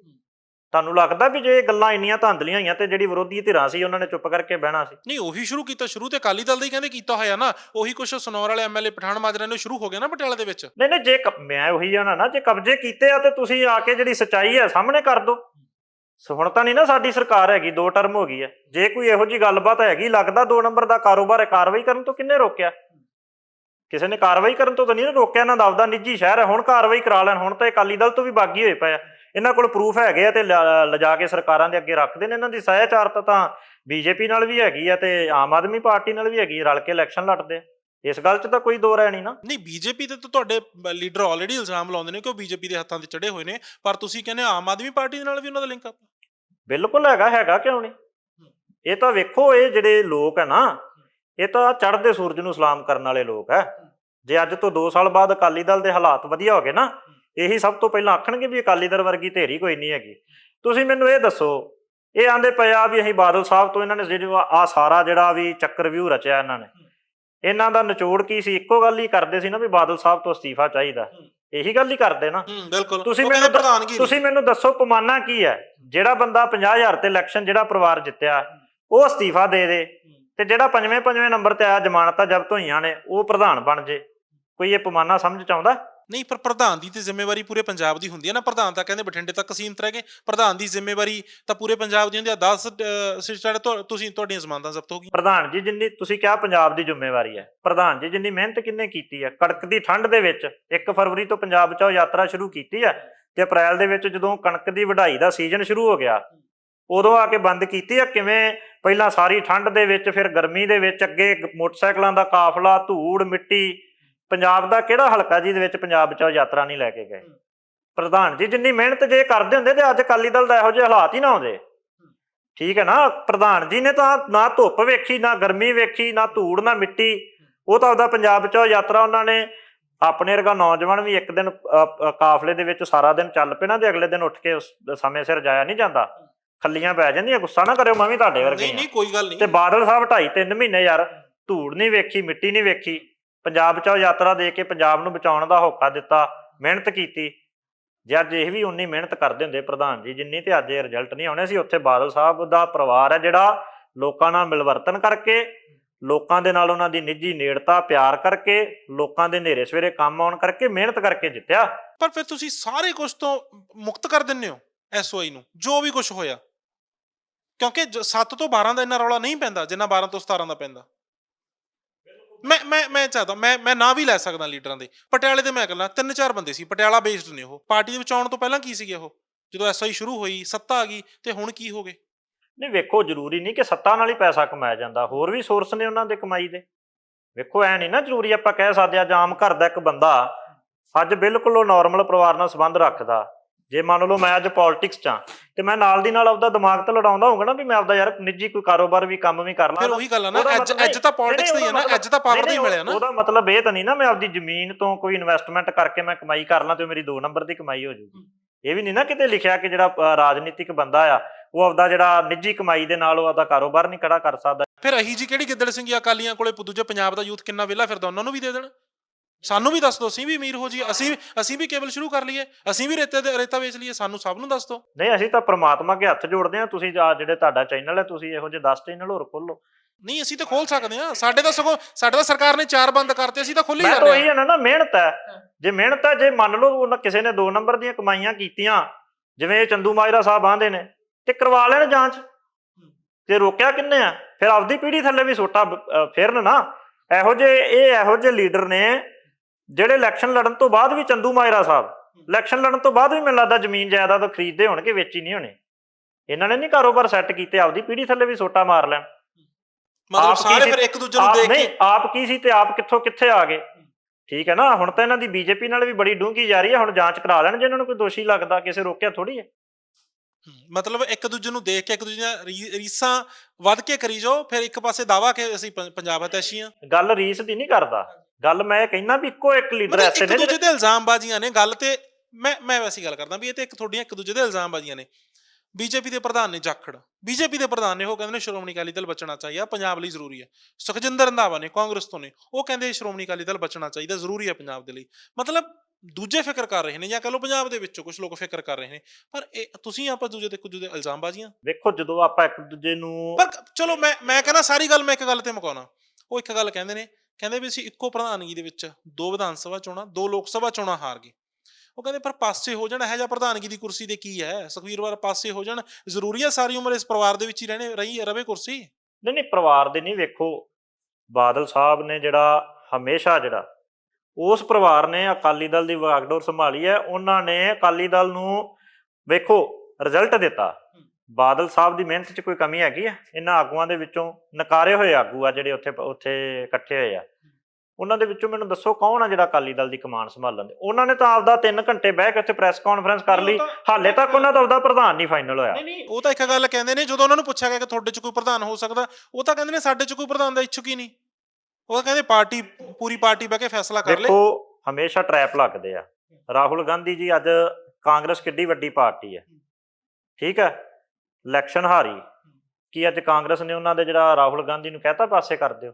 ਤੁਹਾਨੂੰ ਲੱਗਦਾ ਵੀ ਜੇ ਇਹ ਗੱਲਾਂ ਇੰਨੀਆਂ ਧਾਂਦਲੀਆਂ ਹੋਈਆਂ ਤੇ ਜਿਹੜੀ ਵਿਰੋਧੀ ਧਿਰਾਂ ਸੀ ਉਹਨਾਂ ਨੇ ਚੁੱਪ ਕਰਕੇ ਬਹਿਣਾ ਸੀ? ਨਹੀਂ ਉਹੀ ਸ਼ੁਰੂ ਕੀਤਾ ਸ਼ੁਰੂ ਤੇ ਅਕਾਲੀ ਦਲ ਦਾ ਹੀ ਕਹਿੰਦੇ ਕੀਤਾ ਹੋਇਆ ਨਾ। ਉਹੀ ਕੁਛ ਸਨੌਰ ਵਾਲੇ ਐਮਐਲਏ ਪਠਾਨ ਮਾਜਰਾ ਨੇ ਸ਼ੁਰੂ ਹੋ ਗਿਆ ਨਾ ਪਟਿਆਲਾ ਦੇ ਵਿੱਚ। ਨਹੀਂ ਨਹੀਂ ਜੇ ਕ- ਮੈਂ ਉਹੀ ਜਾਣਾ ਨਾ ਜੇ ਕਬਜ਼ੇ ਕੀਤੇ ਆ ਤੇ ਤੁਸੀਂ ਆ ਕੇ ਜਿਹੜੀ ਸਚਾਈ ਹੈ ਸਾਹਮਣੇ ਕਰ ਦਿਓ ਸੋ ਹੁਣ ਤਾਂ ਨਹੀਂ ਨਾ ਸਾਡੀ ਸਰਕਾਰ ਹੈਗੀ ਦੋ ਟਰਮ ਹੋ ਗਈ ਹੈ। ਜੇ ਕੋਈ ਇਹੋ ਜੀ ਗੱਲਬਾਤ ਹੈਗੀ ਲੱਗਦਾ ਦੋ ਨੰਬਰ ਦਾ ਕਾਰੋਬਾਰ ਹੈ ਕਾਰਵਾਈ ਕਰਨ ਤੋਂ ਕਿੰਨੇ ਰੋਕਿਆ? ਕਿਸੇ ਨੇ ਕਾਰਵਾਈ ਕਰਨ ਤੋਂ ਤਾਂ ਨਹੀਂ ਨਾ ਰੋਕਿਆ ਇਹਨਾਂ ਦਾ ਆਪਦਾ ਨਿੱਜੀ ਸ਼ਹਿਰ ਹੈ ਹੁਣ ਕਾਰਵਾਈ ਕਰਾ ਲੈਣ ਹੁਣ ਤਾਂ ਇਹ ਅਕਾਲੀ ਦਲ ਤੋਂ ਵੀ ਬਾਗੀ ਹੋਏ ਪਏ ਆ। ਇਹਨਾਂ ਕੋਲ ਪ੍ਰੂਫ ਹੈਗੇ ਆ ਤੇ ਲਿਜਾ ਕੇ ਸਰਕਾਰਾਂ ਦੇ ਅੱਗੇ ਰੱਖਦੇ ਨੇ ਇਹਨਾਂ ਦੀ ਸਹਿਚਾਰਤਾ ਤਾਂ ਬੀਜੇਪੀ ਨਾਲ ਵੀ ਹੈਗੀ ਆ ਤੇ ਆਮ ਆਦਮੀ ਪਾਰਟੀ ਨਾਲ ਵੀ ਹੈਗੀ ਆ, ਰਲ ਕੇ ਇਲੈਕਸ਼ਨ ਲੜਦੇ ਆ। ਇਸ ਗੱਲ 'ਚ ਤਾਂ ਕੋਈ ਦੋ ਰਾय ਨਹੀਂ ਨਾ। ਨਹੀਂ ਬੀਜੇਪੀ ਤੇ ਤਾਂ ਤੁਹਾਡੇ ਲੀਡਰ ਆਲਰੇਡੀ ਇਲਜ਼ਾਮ ਲਾਉਂਦੇ ਨੇ ਕਿ ਉਹ ਬੀਜੇਪੀ ਦੇ ਹੱਥਾਂ ਤੇ ਚੜੇ ਹੋਏ ਨੇ ਪਰ ਤੁਸੀਂ ਕਹਿੰਦੇ ਆਮ ਆਦਮੀ ਪਾਰਟੀ ਦੇ ਨਾਲ ਵੀ ਉਹਨਾਂ ਦਾ ਲਿੰਕ ਆ। ਬਿਲਕੁਲ ਹੈਗਾ ਹੈਗਾ ਕਿਉਂ ਨਹੀਂ? ਇਹ ਤਾਂ ਵੇਖੋ ਇਹ ਜਿਹੜੇ ਲੋਕ ਹੈ ਨਾ ਇਹ ਤਾਂ ਚੜ੍ਹਦੇ ਸੂਰਜ ਨੂੰ ਸਲਾਮ ਕਰਨ ਵਾਲੇ ਲੋਕ ਹੈ ਜੇ ਅੱਜ ਤੋਂ 2 ਸਾਲ ਬਾਅਦ ਅਕਾਲੀ ਦਲ ਦੇ ਹਾਲਾਤ ਵਧੀਆ ਹੋ ਗਏ ਨਾ ਇਹੀ ਸਭ ਤੋਂ ਪਹਿਲਾਂ ਆਖਣਗੇ ਵੀ ਅਕਾਲੀ ਦਲ ਵਰਗੀ ਢੇਰੀ ਕੋਈ ਨਹੀਂ ਹੈਗੀ। ਤੁਸੀਂ ਮੈਨੂੰ ਇਹ ਦੱਸੋ ਇਹ ਆਂਦੇ ਪਏ ਆ ਵੀ ਅਸੀਂ ਬਾਦਲ ਸਾਹਿਬ ਤੋਂ ਇਹਨਾਂ ਨੇ ਜਿਹੜਾ ਆ ਸਾਰਾ ਜਿਹੜਾ ਵੀ ਚੱਕਰ ਵਿਊ ਰਚਿਆ ਇਹਨਾਂ ਨੇ। ਇਹਨਾਂ ਦਾ ਨਿਚੋੜ ਕੀ ਸੀ? ਇੱਕੋ ਗੱਲ ਹੀ ਕਰਦੇ ਸੀ ਨਾ ਵੀ ਬਾਦਲ ਸਾਹਿਬ ਤੋਂ ਅਸਤੀਫਾ ਚਾਹੀਦਾ। ਇਹੀ ਗੱਲ ਹੀ ਕਰਦੇ ਨਾ। ਬਿਲਕੁਲ। ਤੁਸੀਂ ਮੈਨੂੰ ਤੁਸੀਂ ਮੈਨੂੰ ਦੱਸੋ ਪਮਾਨਾ ਕੀ ਹੈ? ਜਿਹੜਾ ਬੰਦਾ 50000 ਤੇ ਇਲੈਕਸ਼ਨ ਜਿਹੜਾ ਪਰਿਵਾਰ ਜਿੱਤਿਆ ਉਹ ਅਸਤੀਫਾ ਦੇ ਦੇ ਤੇ ਜਿਹੜਾ ਪੰਜਵੇਂ ਪੰਜਵੇਂ ਨੰਬਰ ਤੇ ਆਇਆ ਜ਼ਮਾਨਤਾਂ ਜ਼ਬਤ ਹੋਈਆਂ ਨੇ ਉਹ ਪ੍ਰਧਾਨ ਬਣ ਜੇ। ਕੋਈ ਇਹ ਪਮਾਨਾ ਸਮਝ ਚ ਆਉਂਦਾ? ਨਹੀਂ, ਪਰ ਪ੍ਰਧਾਨ ਦੀ ਤੇ ਜ਼ਿੰਮੇਵਾਰੀ ਪੂਰੇ ਪੰਜਾਬ ਦੀ ਹੁੰਦੀ ਹੈ ਨਾ। ਪ੍ਰਧਾਨ ਤਾਂ ਕਹਿੰਦੇ ਬਠਿੰਡੇ ਤੱਕ ਸੀਮਤ ਰਹਿ ਗਏ। ਪ੍ਰਧਾਨ ਦੀ ਜ਼ਿੰਮੇਵਾਰੀ ਤਾਂ ਪੂਰੇ ਪੰਜਾਬ ਦੀ ਹੁੰਦੀ ਆ 10 ਸਿਸਟਰ ਤੁਸੀਂ ਤੁਹਾਡੀਆਂ ਜ਼ਮਾਨਤਾਂ ਜ਼ਬਤ ਹੋ ਗਈਆਂ। ਪ੍ਰਧਾਨ ਜੀ, ਜਿੰਨੀ ਤੁਸੀਂ ਕਿਹਾ ਪੰਜਾਬ ਦੀ ਜ਼ਿੰਮੇਵਾਰੀ ਹੈ। ਪ੍ਰਧਾਨ ਜੀ, ਜਿੰਨੀ ਮਿਹਨਤ ਕਿੰਨੇ ਕੀਤੀ ਹੈ? ਕਣਕ ਦੀ ਠੰਡ ਦੇ ਵਿੱਚ 1 ਫਰਵਰੀ ਤੋਂ ਪੰਜਾਬ 'ਚ ਉਹ ਯਾਤਰਾ ਸ਼ੁਰੂ ਕੀਤੀ ਹੈ। ਤੇ ਅਪ੍ਰੈਲ ਦੇ ਵਿੱਚ ਜਦੋਂ ਕਣਕ ਦੀ ਵਢਾਈ ਦਾ ਸੀਜ਼ਨ ਸ਼ੁਰੂ ਹੋ ਗਿਆ, ਉਦੋਂ ਆ ਕੇ ਬੰਦ ਕੀਤੀ ਹੈ ਕਿਵੇਂ? ਪਹਿਲਾਂ ਸਾਰੀ ਠੰਡ ਦੇ ਵਿੱਚ, ਫਿਰ ਗਰਮੀ ਦੇ ਵਿੱਚ ਅੱਗੇ ਮੋਟਰਸਾਈਕਲਾਂ ਦਾ ਕਾਫਲਾ, ਧੂੜ, ਮਿੱਟੀ ਪੰਜਾਬ ਦਾ ਕਿਹੜਾ ਹਲਕਾ ਜਿਹਦੇ ਵਿੱਚ ਪੰਜਾਬ 'ਚ ਯਾਤਰਾ ਨਹੀਂ ਲੈ ਕੇ ਗਏ? ਪ੍ਰਧਾਨ ਜੀ ਜਿੰਨੀ ਮਿਹਨਤ ਜੇ ਕਰਦੇ ਹੁੰਦੇ ਤੇ ਅੱਜ ਅਕਾਲੀ ਦਲ ਦਾ ਇਹੋ ਜਿਹੇ ਹਾਲਾਤ ਹੀ ਨਾ ਆਉਂਦੇ। ਠੀਕ ਹੈ ਨਾ? ਪ੍ਰਧਾਨ ਜੀ ਨੇ ਤਾਂ ਨਾ ਧੁੱਪ ਵੇਖੀ ਨਾ ਗਰਮੀ ਵੇਖੀ ਨਾ ਧੂੜ ਨਾ ਮਿੱਟੀ। ਉਹ ਤਾਂ ਉਹਦਾ ਪੰਜਾਬ 'ਚ ਯਾਤਰਾ ਉਹਨਾਂ ਨੇ ਆਪਣੇ ਵਰਗਾ ਨੌਜਵਾਨ ਵੀ ਇੱਕ ਦਿਨ ਕਾਫਲੇ ਦੇ ਵਿੱਚ ਸਾਰਾ ਦਿਨ ਚੱਲ ਪੈਣਾ ਤੇ ਅਗਲੇ ਦਿਨ ਉੱਠ ਕੇ ਉਸ ਸਮੇਂ ਸਿਰ ਜਾਇਆ ਨਹੀਂ ਜਾਂਦਾ। ਖੱਲੀਆਂ ਪੈ ਜਾਂਦੀਆਂ ਗੁੱਸਾ ਨਾ ਕਰਿਓ ਮੈਂ ਵੀ ਤੁਹਾਡੇ ਵਰਗੇ ਨਹੀਂ ਨਹੀਂ। ਕੋਈ ਗੱਲ ਨਹੀਂ। ਤੇ ਬਾਦਲ ਸਾਹਿਬ ਢਾਈ ਤਿੰਨ ਮਹੀਨੇ ਯਾਰ ਧੂੜ ਨਹੀਂ ਵੇਖੀ ਮਿੱਟੀ ਨਹੀਂ ਵੇਖੀ। ਪੰਜਾਬ 'ਚ ਉਹ ਯਾਤਰਾ ਦੇ ਕੇ ਪੰਜਾਬ ਨੂੰ ਬਚਾਉਣ ਦਾ ਹੋਕਾ ਦਿੱਤਾ, ਮਿਹਨਤ ਕੀਤੀ। ਜੇ ਅੱਜ ਇਹ ਵੀ ਉਨੀ ਮਿਹਨਤ ਕਰਦੇ ਹੁੰਦੇ ਪ੍ਰਧਾਨ ਜੀ, ਜਿੰਨੀ ਤੇ ਅੱਜ ਇਹ ਰਿਜ਼ਲਟ ਨਹੀਂ ਆਉਣੇ ਸੀ, ਉੱਥੇ ਬਾਦਲ ਸਾਹਿਬ ਦਾ ਪਰਿਵਾਰ ਹੈ ਜਿਹੜਾ ਲੋਕਾਂ ਨਾਲ ਮਿਲਵਰਤਨ ਕਰਕੇ, ਲੋਕਾਂ ਦੇ ਨਾਲ ਉਹਨਾਂ ਦੀ ਨਿੱਜੀ ਨੇੜਤਾ ਪਿਆਰ ਕਰਕੇ, ਲੋਕਾਂ ਦੇ ਨੇਰੇ ਸਵੇਰੇ ਕੰਮ ਆਉਣ ਕਰਕੇ ਮਿਹਨਤ ਕਰਕੇ ਜਿੱਤਿਆ। ਪਰ ਫਿਰ ਤੁਸੀਂ ਸਾਰੇ ਕੁਝ ਤੋਂ ਮੁਕਤ ਕਰ ਦਿੰਦੇ ਹੋ ਐਸਓਆਈ ਨੂੰ, ਜੋ ਵੀ ਕੁਝ ਹੋਇਆ? ਕਿਉਂਕਿ 7 ਤੋਂ 12 ਦਾ ਇੰਨਾ ਰੌਲਾ ਨਹੀਂ ਪੈਂਦਾ, ਜਿੰਨਾ 12 ਤੋਂ 17 ਦਾ ਪੈਂਦਾ। ਮੈਂ ਮੈਂ ਮੈਂ ਚਾਹਦਾ, ਮੈਂ ਮੈਂ ਨਾ ਵੀ ਲੈ ਸਕਦਾ ਲੀਡਰਾਂ ਦੇ। ਪਟਿਆਲੇ ਦੇ ਮੈਂ ਕਹਿੰਦਾ ਤਿੰਨ ਚਾਰ ਬੰਦੇ ਸੀ, ਪਟਿਆਲਾ ਬੇਸਡ ਨੇ ਉਹ। ਪਾਰਟੀ ਦੇ ਵਿੱਚ ਆਉਣ ਤੋਂ ਪਹਿਲਾਂ ਕੀ ਸੀਗੇ ਉਹ? ਜਦੋਂ ਐਸਆਈ ਸ਼ੁਰੂ ਹੋਈ, ਸੱਤਾ ਆ ਗਈ, ਤੇ ਹੁਣ ਕੀ ਹੋ ਗਏ? ਨਹੀਂ, ਵੇਖੋ, ਜ਼ਰੂਰੀ ਨਹੀਂ ਕਿ ਸੱਤਾ ਨਾਲ ਹੀ ਪੈਸਾ ਕਮਾਇਆ ਜਾਂਦਾ। ਹੋਰ ਵੀ ਸੋਰਸ ਨੇ ਉਹਨਾਂ ਦੇ ਕਮਾਈ ਦੇ। ਵੇਖੋ, ਐ ਨਹੀਂ ਨਾ ਜ਼ਰੂਰੀ ਆਪਾਂ ਕਹਿ ਸਕਦੇ ਆ ਆਮ ਘਰ ਦਾ ਇੱਕ ਬੰਦਾ ਅੱਜ ਬਿਲਕੁਲ ਉਹ ਨਾਰਮਲ ਪਰਿਵਾਰ ਨਾਲ ਸੰਬੰਧ ਰੱਖਦਾ। ਜੇ ਮੰਨ ਲਓ ਮੈਂ ਅੱਜ ਪੋਲਿਟਿਕਸ 'ਚ ਆਂ ਤੇ ਮੈਂ ਨਾਲ ਦੀ ਨਾਲ ਆਪਦਾ ਦਿਮਾਗ ਤੇ ਲੜਾਉਂਦਾ ਹੋਊਗਾ ਨਾ ਵੀ ਮੈਂ ਆਪਦਾ ਯਾਰ ਨਿੱਜੀ ਕੋਈ ਕਾਰੋਬਾਰ ਵੀ ਕੰਮ ਵੀ ਕਰ ਲਾਂ ਫਿਰ ਉਹੀ ਗੱਲ ਆ ਨਾ ਮਤਲਬ ਐਜ ਤਾਂ ਪੋਲਿਟਿਕਸ ਨਹੀਂ, ਦੀ ਹੈ ਨਾ ਐਜ ਤਾਂ ਪਾਵਰ ਦਾ ਨਹੀਂ, ਮਿਲਿਆ ਨਾ। ਉਹਦਾ ਮਤਲਬ ਇਹ ਤਾਂ ਨਹੀਂ ਨਾ ਮੈਂ ਆਪਦੀ ਜ਼ਮੀਨ ਤੋਂ ਕੋਈ ਇਨਵੈਸਟਮੈਂਟ ਕਰਕੇ ਮੈਂ ਕਮਾਈ ਕਰ ਲਾਂ ਤੇ ਮੇਰੀ 2 ਨੰਬਰ ਦੀ ਕਮਾਈ ਹੋ ਜਾਊਗੀ। ਇਹ ਵੀ ਨਹੀਂ ਨਾ ਕਿਤੇ ਲਿਖਿਆ ਕਿ ਜਿਹੜਾ ਰਾਜਨੀਤਿਕ ਬੰਦਾ ਆ ਉਹ ਆਪਦਾ ਜਿਹੜਾ ਨਿੱਜੀ ਕਮਾਈ ਦੇ ਨਾਲ ਉਹ ਆਪਦਾ ਕਾਰੋਬਾਰ ਨਹੀਂ ਖੜਾ ਕਰ ਸਕਦਾ। ਫਿਰ ਅਹੀ ਜੀ ਕਿਹੜੀ ਗਿੱਦੜ ਸਿੰਘੀ ਅਕਾਲੀਆਂ ਕੋਲੇ ਦੂਜੇ ਪੰਜਾਬ ਦਾ ਯੂਥ ਕਿੰਨਾ ਵਿਹਲਾ ਫਿਰਦਾ ਉਹਨਾਂ ਨੂੰ ਵੀ ਦੇ ਦੇਣ? ਸਾਨੂੰ ਵੀ ਦੱਸ ਦਿਓ ਅਸੀਂ ਵੀ ਅਮੀਰ ਹੋ ਜੀ ਅਸੀਂ ਅਸੀਂ ਵੀ ਕੇਬਲ ਸ਼ੁਰੂ ਕਰ ਲਈਏ ਅਸੀਂ ਵੀ ਰੇਤੇ ਦੇ ਰੇਤਾ ਵੇਚ ਲਈਏ ਸਾਨੂੰ ਸਭ ਨੂੰ ਦੱਸ ਦਿਓ। ਨਹੀਂ ਅਸੀਂ ਤਾਂ ਪ੍ਰਮਾਤਮਾ ਅੱਗੇ ਹੱਥ ਜੋੜਦੇ ਆ ਤੁਸੀਂ ਆਹ ਜਿਹੜੇ ਤੁਹਾਡਾ ਚੈਨਲ ਹੈ ਤੁਸੀਂ ਇਹੋ ਜਿਹੇ 10 ਚੈਨਲ ਹੋਰ ਖੋਲੋ ਨਹੀਂ ਅਸੀਂ ਤਾਂ ਖੋਲ ਸਕਦੇ ਹਾਂ। ਸਾਡੇ ਤਾਂ ਸਗੋਂ ਸਾਡੇ ਤਾਂ ਸਰਕਾਰ ਨੇ ਚਾਰ ਬੰਦ ਕਰਤੇ ਅਸੀਂ ਤਾਂ ਖੋਲੀ ਮੈਂ ਜਾ ਤਾਂ ਰਹੇ ਉਹੀ ਹਾਂ। ਹੈ ਨਾ ਨਾ ਮਿਹਨਤ ਹੈ। ਜੇ ਮਿਹਨਤ ਹੈ ਜੇ ਮੰਨ ਲਓ ਉਹਨਾਂ ਕਿਸੇ ਨੇ 2 ਨੰਬਰ ਦੀਆਂ ਕਮਾਈਆਂ ਕੀਤੀਆਂ ਜਿਵੇਂ ਇਹ ਚੰਦੂ ਮਾਜਰਾ ਸਾਹਿਬ ਆਂਦੇ ਨੇ ਤੇ ਕਰਵਾ ਲੈਣ ਜਾਂਚ। ਤੇ ਰੋਕਿਆ ਕਿੰਨੇ ਆ? ਫਿਰ ਆਪਦੀ ਪੀੜ੍ਹੀ ਥੱਲੇ ਵੀ ਸੋਟਾ ਫਿਰਨ ਨਾ। ਇਹੋ ਜੇ ਇਹ ਇਹੋ ਜਿਹੇ ਲੀਡਰ ਨੇ ਜਿਹੜੇ ਇਲੈਕਸ਼ਨ ਲੜਨ ਤੋਂ ਬਾਅਦ ਵੀ ਚੰਦੂ ਮਾਜਰਾ ਸਾਹਿਬ ਇਲੈਕਸ਼ਨ ਲੜਨ ਤੋਂ ਬਾਅਦ ਵੀ ਮੈਨੂੰ ਲੱਗਦਾ ਜ਼ਮੀਨ ਜਾਇਦਾਦ ਖਰੀਦਦੇ ਹੋਣਗੇ ਵੇਚੀ ਨਹੀਂ ਹੋਣੇ। ਇਹਨਾਂ ਨੇ ਨਹੀਂ ਕਾਰੋਬਾਰ ਸੈੱਟ ਕੀਤੇ ਆਪਦੀ ਪੀੜ੍ਹੀ ਥੱਲੇ ਵੀ ਸੋਟਾ ਮਾਰ ਲੈਣ। ਮਤਲਬ ਸਾਰੇ ਫਿਰ ਇੱਕ ਦੂਜੇ ਨੂੰ ਦੇਖ ਨਹੀਂ ਕੇ ਆਪ ਕੀ ਸੀ ਤੇ ਆਪ ਕਿੱਥੋਂ ਕਿੱਥੇ ਆ ਗਏ? ਠੀਕ ਹੈ ਨਾ ਹੁਣ ਤਾਂ ਇਹਨਾਂ ਦੀ ਬੀਜੇਪੀ ਨਾਲ ਵੀ ਬੜੀ ਡੂੰਘੀ ਜਾ ਰਹੀ ਹੈ ਹੁਣ ਜਾਂਚ ਕਰਾ ਲੈਣ ਜੇ ਇਹਨਾਂ ਨੂੰ ਕੋਈ ਦੋਸ਼ੀ ਲੱਗਦਾ ਕਿਸੇ ਰੋਕਿਆ ਥੋੜੀ ਹੈ। ਮਤਲਬ ਇੱਕ ਦੂਜੇ ਨੂੰ ਦੇਖ ਕੇ ਇੱਕ ਦੂਜੇ ਦੀਆਂ ਰੀਸਾਂ ਵੱਧ ਕੇ ਕਰੀ ਜਾਓ ਫਿਰ ਇੱਕ ਪਾਸੇ ਦਾਵਾ ਕਿ ਅਸੀਂ ਪੰਜਾਬ ਹਤੈਸ਼ੀ ਆ ਗੱਲ ਰੀਸ ਦੀ ਨਹੀਂ ਕਰਦਾ। ਗੱਲ ਮੈਂ ਇਹ ਕਹਿੰਦਾ ਵੀ ਇੱਕੋ ਇੱਕ ਲੀਡਰ ਐਸੇ ਇੱਕ ਨੇ ਦੂਜੇ ਜਿਹੜੇ ਤੇ ਇਲਜ਼ਾਮਬਾਜ਼ੀਆਂ ਨੇ ਗੱਲ ਤੇ ਮੈਂ ਮੈਂ ਵੈਸੀ ਗੱਲ ਕਰਦਾ ਵੀ ਇਹ ਤੇ ਇੱਕ ਤੁਹਾਡੀਆਂ ਇੱਕ ਦੂਜੇ ਦੇ ਇਲਜ਼ਾਮਬਾਜ਼ੀਆਂ ਨੇ। ਬੀਜੇਪੀ ਦੇ ਪ੍ਰਧਾਨ ਨੇ ਜਾਖੜ। ਬੀਜੇਪੀ ਦੇ ਪ੍ਰਧਾਨ ਨੇ ਉਹ ਕਹਿੰਦੇ ਨੇ ਸ਼੍ਰੋਮਣੀ ਅਕਾਲੀ ਦਲ ਬਚਣਾ ਚਾਹੀਦਾ ਪੰਜਾਬ ਲਈ ਜ਼ਰੂਰੀ ਹੈ। ਸੁਖਜਿੰਦਰ ਰੰਧਾਵਾ ਨੇ ਕਾਂਗਰਸ ਤੋਂ ਨੇ ਉਹ ਕਹਿੰਦੇ ਸ਼੍ਰੋਮਣੀ ਅਕਾਲੀ ਦਲ ਬਚਣਾ ਚਾਹੀਦਾ ਜ਼ਰੂਰੀ ਹੈ ਪੰਜਾਬ ਦੇ ਲਈ। ਮਤਲਬ ਦੂਜੇ ਫਿਕਰ ਕਰ ਰਹੇ ਨੇ ਜਾਂ ਕਹ ਲਓ ਪੰਜਾਬ ਦੇ ਵਿੱਚੋਂ ਕੁਝ ਲੋਕ ਫਿਕਰ ਕਰ ਰਹੇ ਨੇ ਪਰ ਇਹ ਤੁਸੀਂ ਆਪਾਂ ਦੂਜੇ ਤੇ ਕੁਝ ਦੇ ਇਲਜ਼ਾਮਬਾਜ਼ੀਆਂ? ਵੇਖੋ ਜਦੋਂ ਆਪਾਂ ਇੱਕ ਦੂਜੇ ਨੂੰ ਪਰ ਚਲੋ ਮੈਂ ਮੈਂ ਕਹਿੰਦਾ ਸਾਰੀ ਗੱਲ ਮੈਂ ਇੱਕ ਗੱਲ ਤੇ ਮੁਕਾਉਣਾ। ਉਹ ਇੱਕ ਗੱਲ ਕਹਿੰਦੇ ਨੇ ਕਹਿੰਦੇ ਵੀ ਅਸੀਂ ਇੱਕੋ ਪ੍ਰਧਾਨਗੀ ਦੇ ਵਿੱਚ ਦੋ ਵਿਧਾਨ ਸਭਾ ਚੋਣਾਂ ਦੋ ਲੋਕ ਸਭਾ ਚੋਣਾਂ ਹਾਰ ਗਏ ਉਹ ਕਹਿੰਦੇ ਪਰ ਪਾਸੇ ਹੋ ਜਾਣ ਇਹੋ ਜਿਹਾ ਪ੍ਰਧਾਨਗੀ ਦੀ ਕੁਰਸੀ ਦੇ ਕੀ ਹੈ? ਸੁਖਵੀਰ ਵਾਰ ਪਾਸੇ ਹੋ ਜਾਣ ਜ਼ਰੂਰੀ ਹੈ ਸਾਰੀ ਉਮਰ ਇਸ ਪਰਿਵਾਰ ਦੇ ਵਿੱਚ ਹੀ ਰਹਿਣੇ ਰਹੀ ਰਵੇ ਕੁਰਸੀ? ਨਹੀਂ ਨਹੀਂ ਪਰਿਵਾਰ ਦੇ ਨਹੀਂ ਵੇਖੋ ਬਾਦਲ ਸਾਹਿਬ ਨੇ ਜਿਹੜਾ ਹਮੇਸ਼ਾ ਜਿਹੜਾ ਉਸ ਪਰਿਵਾਰ ਨੇ ਅਕਾਲੀ ਦਲ ਦੀ ਵਾਗਡੋਰ ਸੰਭਾਲੀ ਹੈ ਉਹਨਾਂ ਨੇ ਅਕਾਲੀ ਦਲ ਨੂੰ ਵੇਖੋ ਰਿਜ਼ਲਟ ਦਿੱਤਾ। ਬਾਦਲ ਸਾਹਿਬ ਦੀ ਮਿਹਨਤ 'ਚ ਕੋਈ ਕਮੀ ਹੈਗੀ ਆ? ਇਹਨਾਂ ਆਗੂਆਂ ਦੇ ਵਿੱਚੋਂ ਨਕਾਰੇ ਹੋਏ ਆਗੂ ਆ ਜਿਹੜੇ ਉੱਥੇ ਉੱਥੇ ਇਕੱਠੇ ਹੋਏ ਆ। ਉਹਨਾਂ ਦੇ ਵਿੱਚੋਂ ਮੈਨੂੰ ਦੱਸੋ ਕੌਣ ਆ ਜਿਹੜਾ ਅਕਾਲੀ ਦਲ ਦੀ ਕਮਾਨ ਸੰਭਾਲਣ ਦੇ? ਉਹਨਾਂ ਨੇ ਤਾਂ ਆਪਦਾ 3 ਘੰਟੇ ਬਹਿ ਕੇ ਉੱਥੇ ਪ੍ਰੈਸ ਕਾਨਫਰੰਸ ਕਰ ਲਈ। ਹਾਲੇ ਤੱਕ ਉਹਨਾਂ ਦਾ ਉਹਦਾ ਪ੍ਰਧਾਨ ਨਹੀਂ ਫਾਈਨਲ ਹੋਇਆ। ਨਹੀਂ ਨਹੀਂ ਉਹ ਤਾਂ ਇੱਕ ਗੱਲ ਕਹਿੰਦੇ ਨੇ ਜਦੋਂ ਉਹਨਾਂ ਨੂੰ ਪੁੱਛਿਆ ਗਿਆ ਕਿ ਤੁਹਾਡੇ 'ਚ ਕੋਈ ਪ੍ਰਧਾਨ ਹੋ ਸਕਦਾ ਉਹ ਤਾਂ ਕਹਿੰਦੇ ਨੇ ਸਾਡੇ 'ਚ ਕੋਈ ਪ੍ਰਧਾਨ ਦਾ ਇੱਛੁਕ ਹੀ ਨਹੀਂ। ਉਹ ਤਾਂ ਕਹਿੰਦੇ ਪਾਰਟੀ ਪੂਰੀ ਪਾਰਟੀ ਬਹਿ ਕੇ ਫੈਸਲਾ ਕਰ ਲੇ। ਦੇਖੋ ਹਮੇਸ਼ਾ ਟਰੈਪ ਲੱਗਦੇ ਆ। ਰਾਹੁਲ ਗਾਂਧੀ ਜੀ ਅੱਜ ਕਾਂਗਰਸ ਕਿੱਡੀ ਵੱਡੀ ਪਾਰਟੀ ਹੈ ਠੀਕ ਹੈ ਇਲੈਕਸ਼ਨ ਹਾਰੀ। ਕੀ ਅੱਜ ਕਾਂਗਰਸ ਨੇ ਉਹਨਾਂ ਦੇ ਜਿਹੜਾ ਰਾਹੁਲ ਗਾਂਧੀ ਨੂੰ ਕਹਿਤਾ ਪਾਸੇ ਕਰ ਦਿਓ?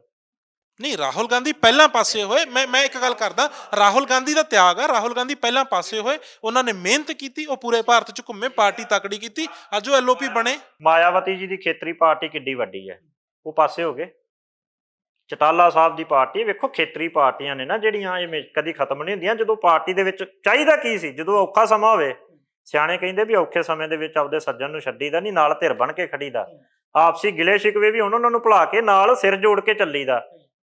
ਨਹੀਂ ਰਾਹੁਲ ਗਾਂਧੀ ਪਹਿਲਾਂ ਪਾਸੇ ਹੋਏ। ਮੈਂ ਮੈਂ ਇੱਕ ਗੱਲ ਕਰਦਾ ਰਾਹੁਲ ਗਾਂਧੀ ਦਾ ਤਿਆਗ ਆ। ਰਾਹੁਲ ਗਾਂਧੀ ਪਹਿਲਾਂ ਪਾਸੇ ਹੋਏ। ਉਹਨਾਂ ਨੇ ਮਿਹਨਤ ਕੀਤੀ ਉਹ ਪੂਰੇ ਭਾਰਤ 'ਚ ਘੁੰਮੇ ਪਾਰਟੀ ਤਕੜੀ ਕੀਤੀ। ਅੱਜ ਉਹ ਐਲਓਪੀ ਬਣੇ। ਮਾਇਆਵਤੀ ਜੀ ਦੀ ਖੇਤਰੀ ਪਾਰਟੀ ਕਿੱਡੀ ਵੱਡੀ ਹੈ। ਉਹ ਪਾਸੇ ਹੋ ਗਏ। ਚਟਾਲਾ ਸਾਹਿਬ ਦੀ ਪਾਰਟੀ ਵੇਖੋ ਖੇਤਰੀ ਪਾਰਟੀਆਂ ਨੇ ਨਾ ਜਿਹੜੀਆਂ ਇਹ ਕਦੀ ਖਤਮ ਨਹੀਂ ਹੁੰਦੀਆਂ। ਜਦੋਂ ਪਾਰਟੀ ਦੇ ਵਿੱਚ ਚਾਹੀਦਾ ਕੀ ਸੀ? ਜਦੋਂ ਔਖਾ ਸਮਾਂ ਹੋਵੇ ਸਿਆਣੇ ਕਹਿੰਦੇ ਵੀ ਔਖੇ ਸਮੇਂ ਦੇ ਵਿੱਚ ਆਪਦੇ ਸੱਜਣ ਨੂੰ ਛੱਡੀਦਾ ਨਹੀਂ ਨਾਲ ਧਿਰ ਬਣ ਕੇ ਖੜੀਦਾ। ਆਪਸੀ ਗਿਲੇ ਸ਼ਿਕਵੇ ਵੀ ਉਹਨਾਂ ਨੂੰ ਭੁਲਾ ਕੇ ਨਾਲ ਸਿਰ ਜੋੜ ਕੇ ਚੱਲੀਦਾ।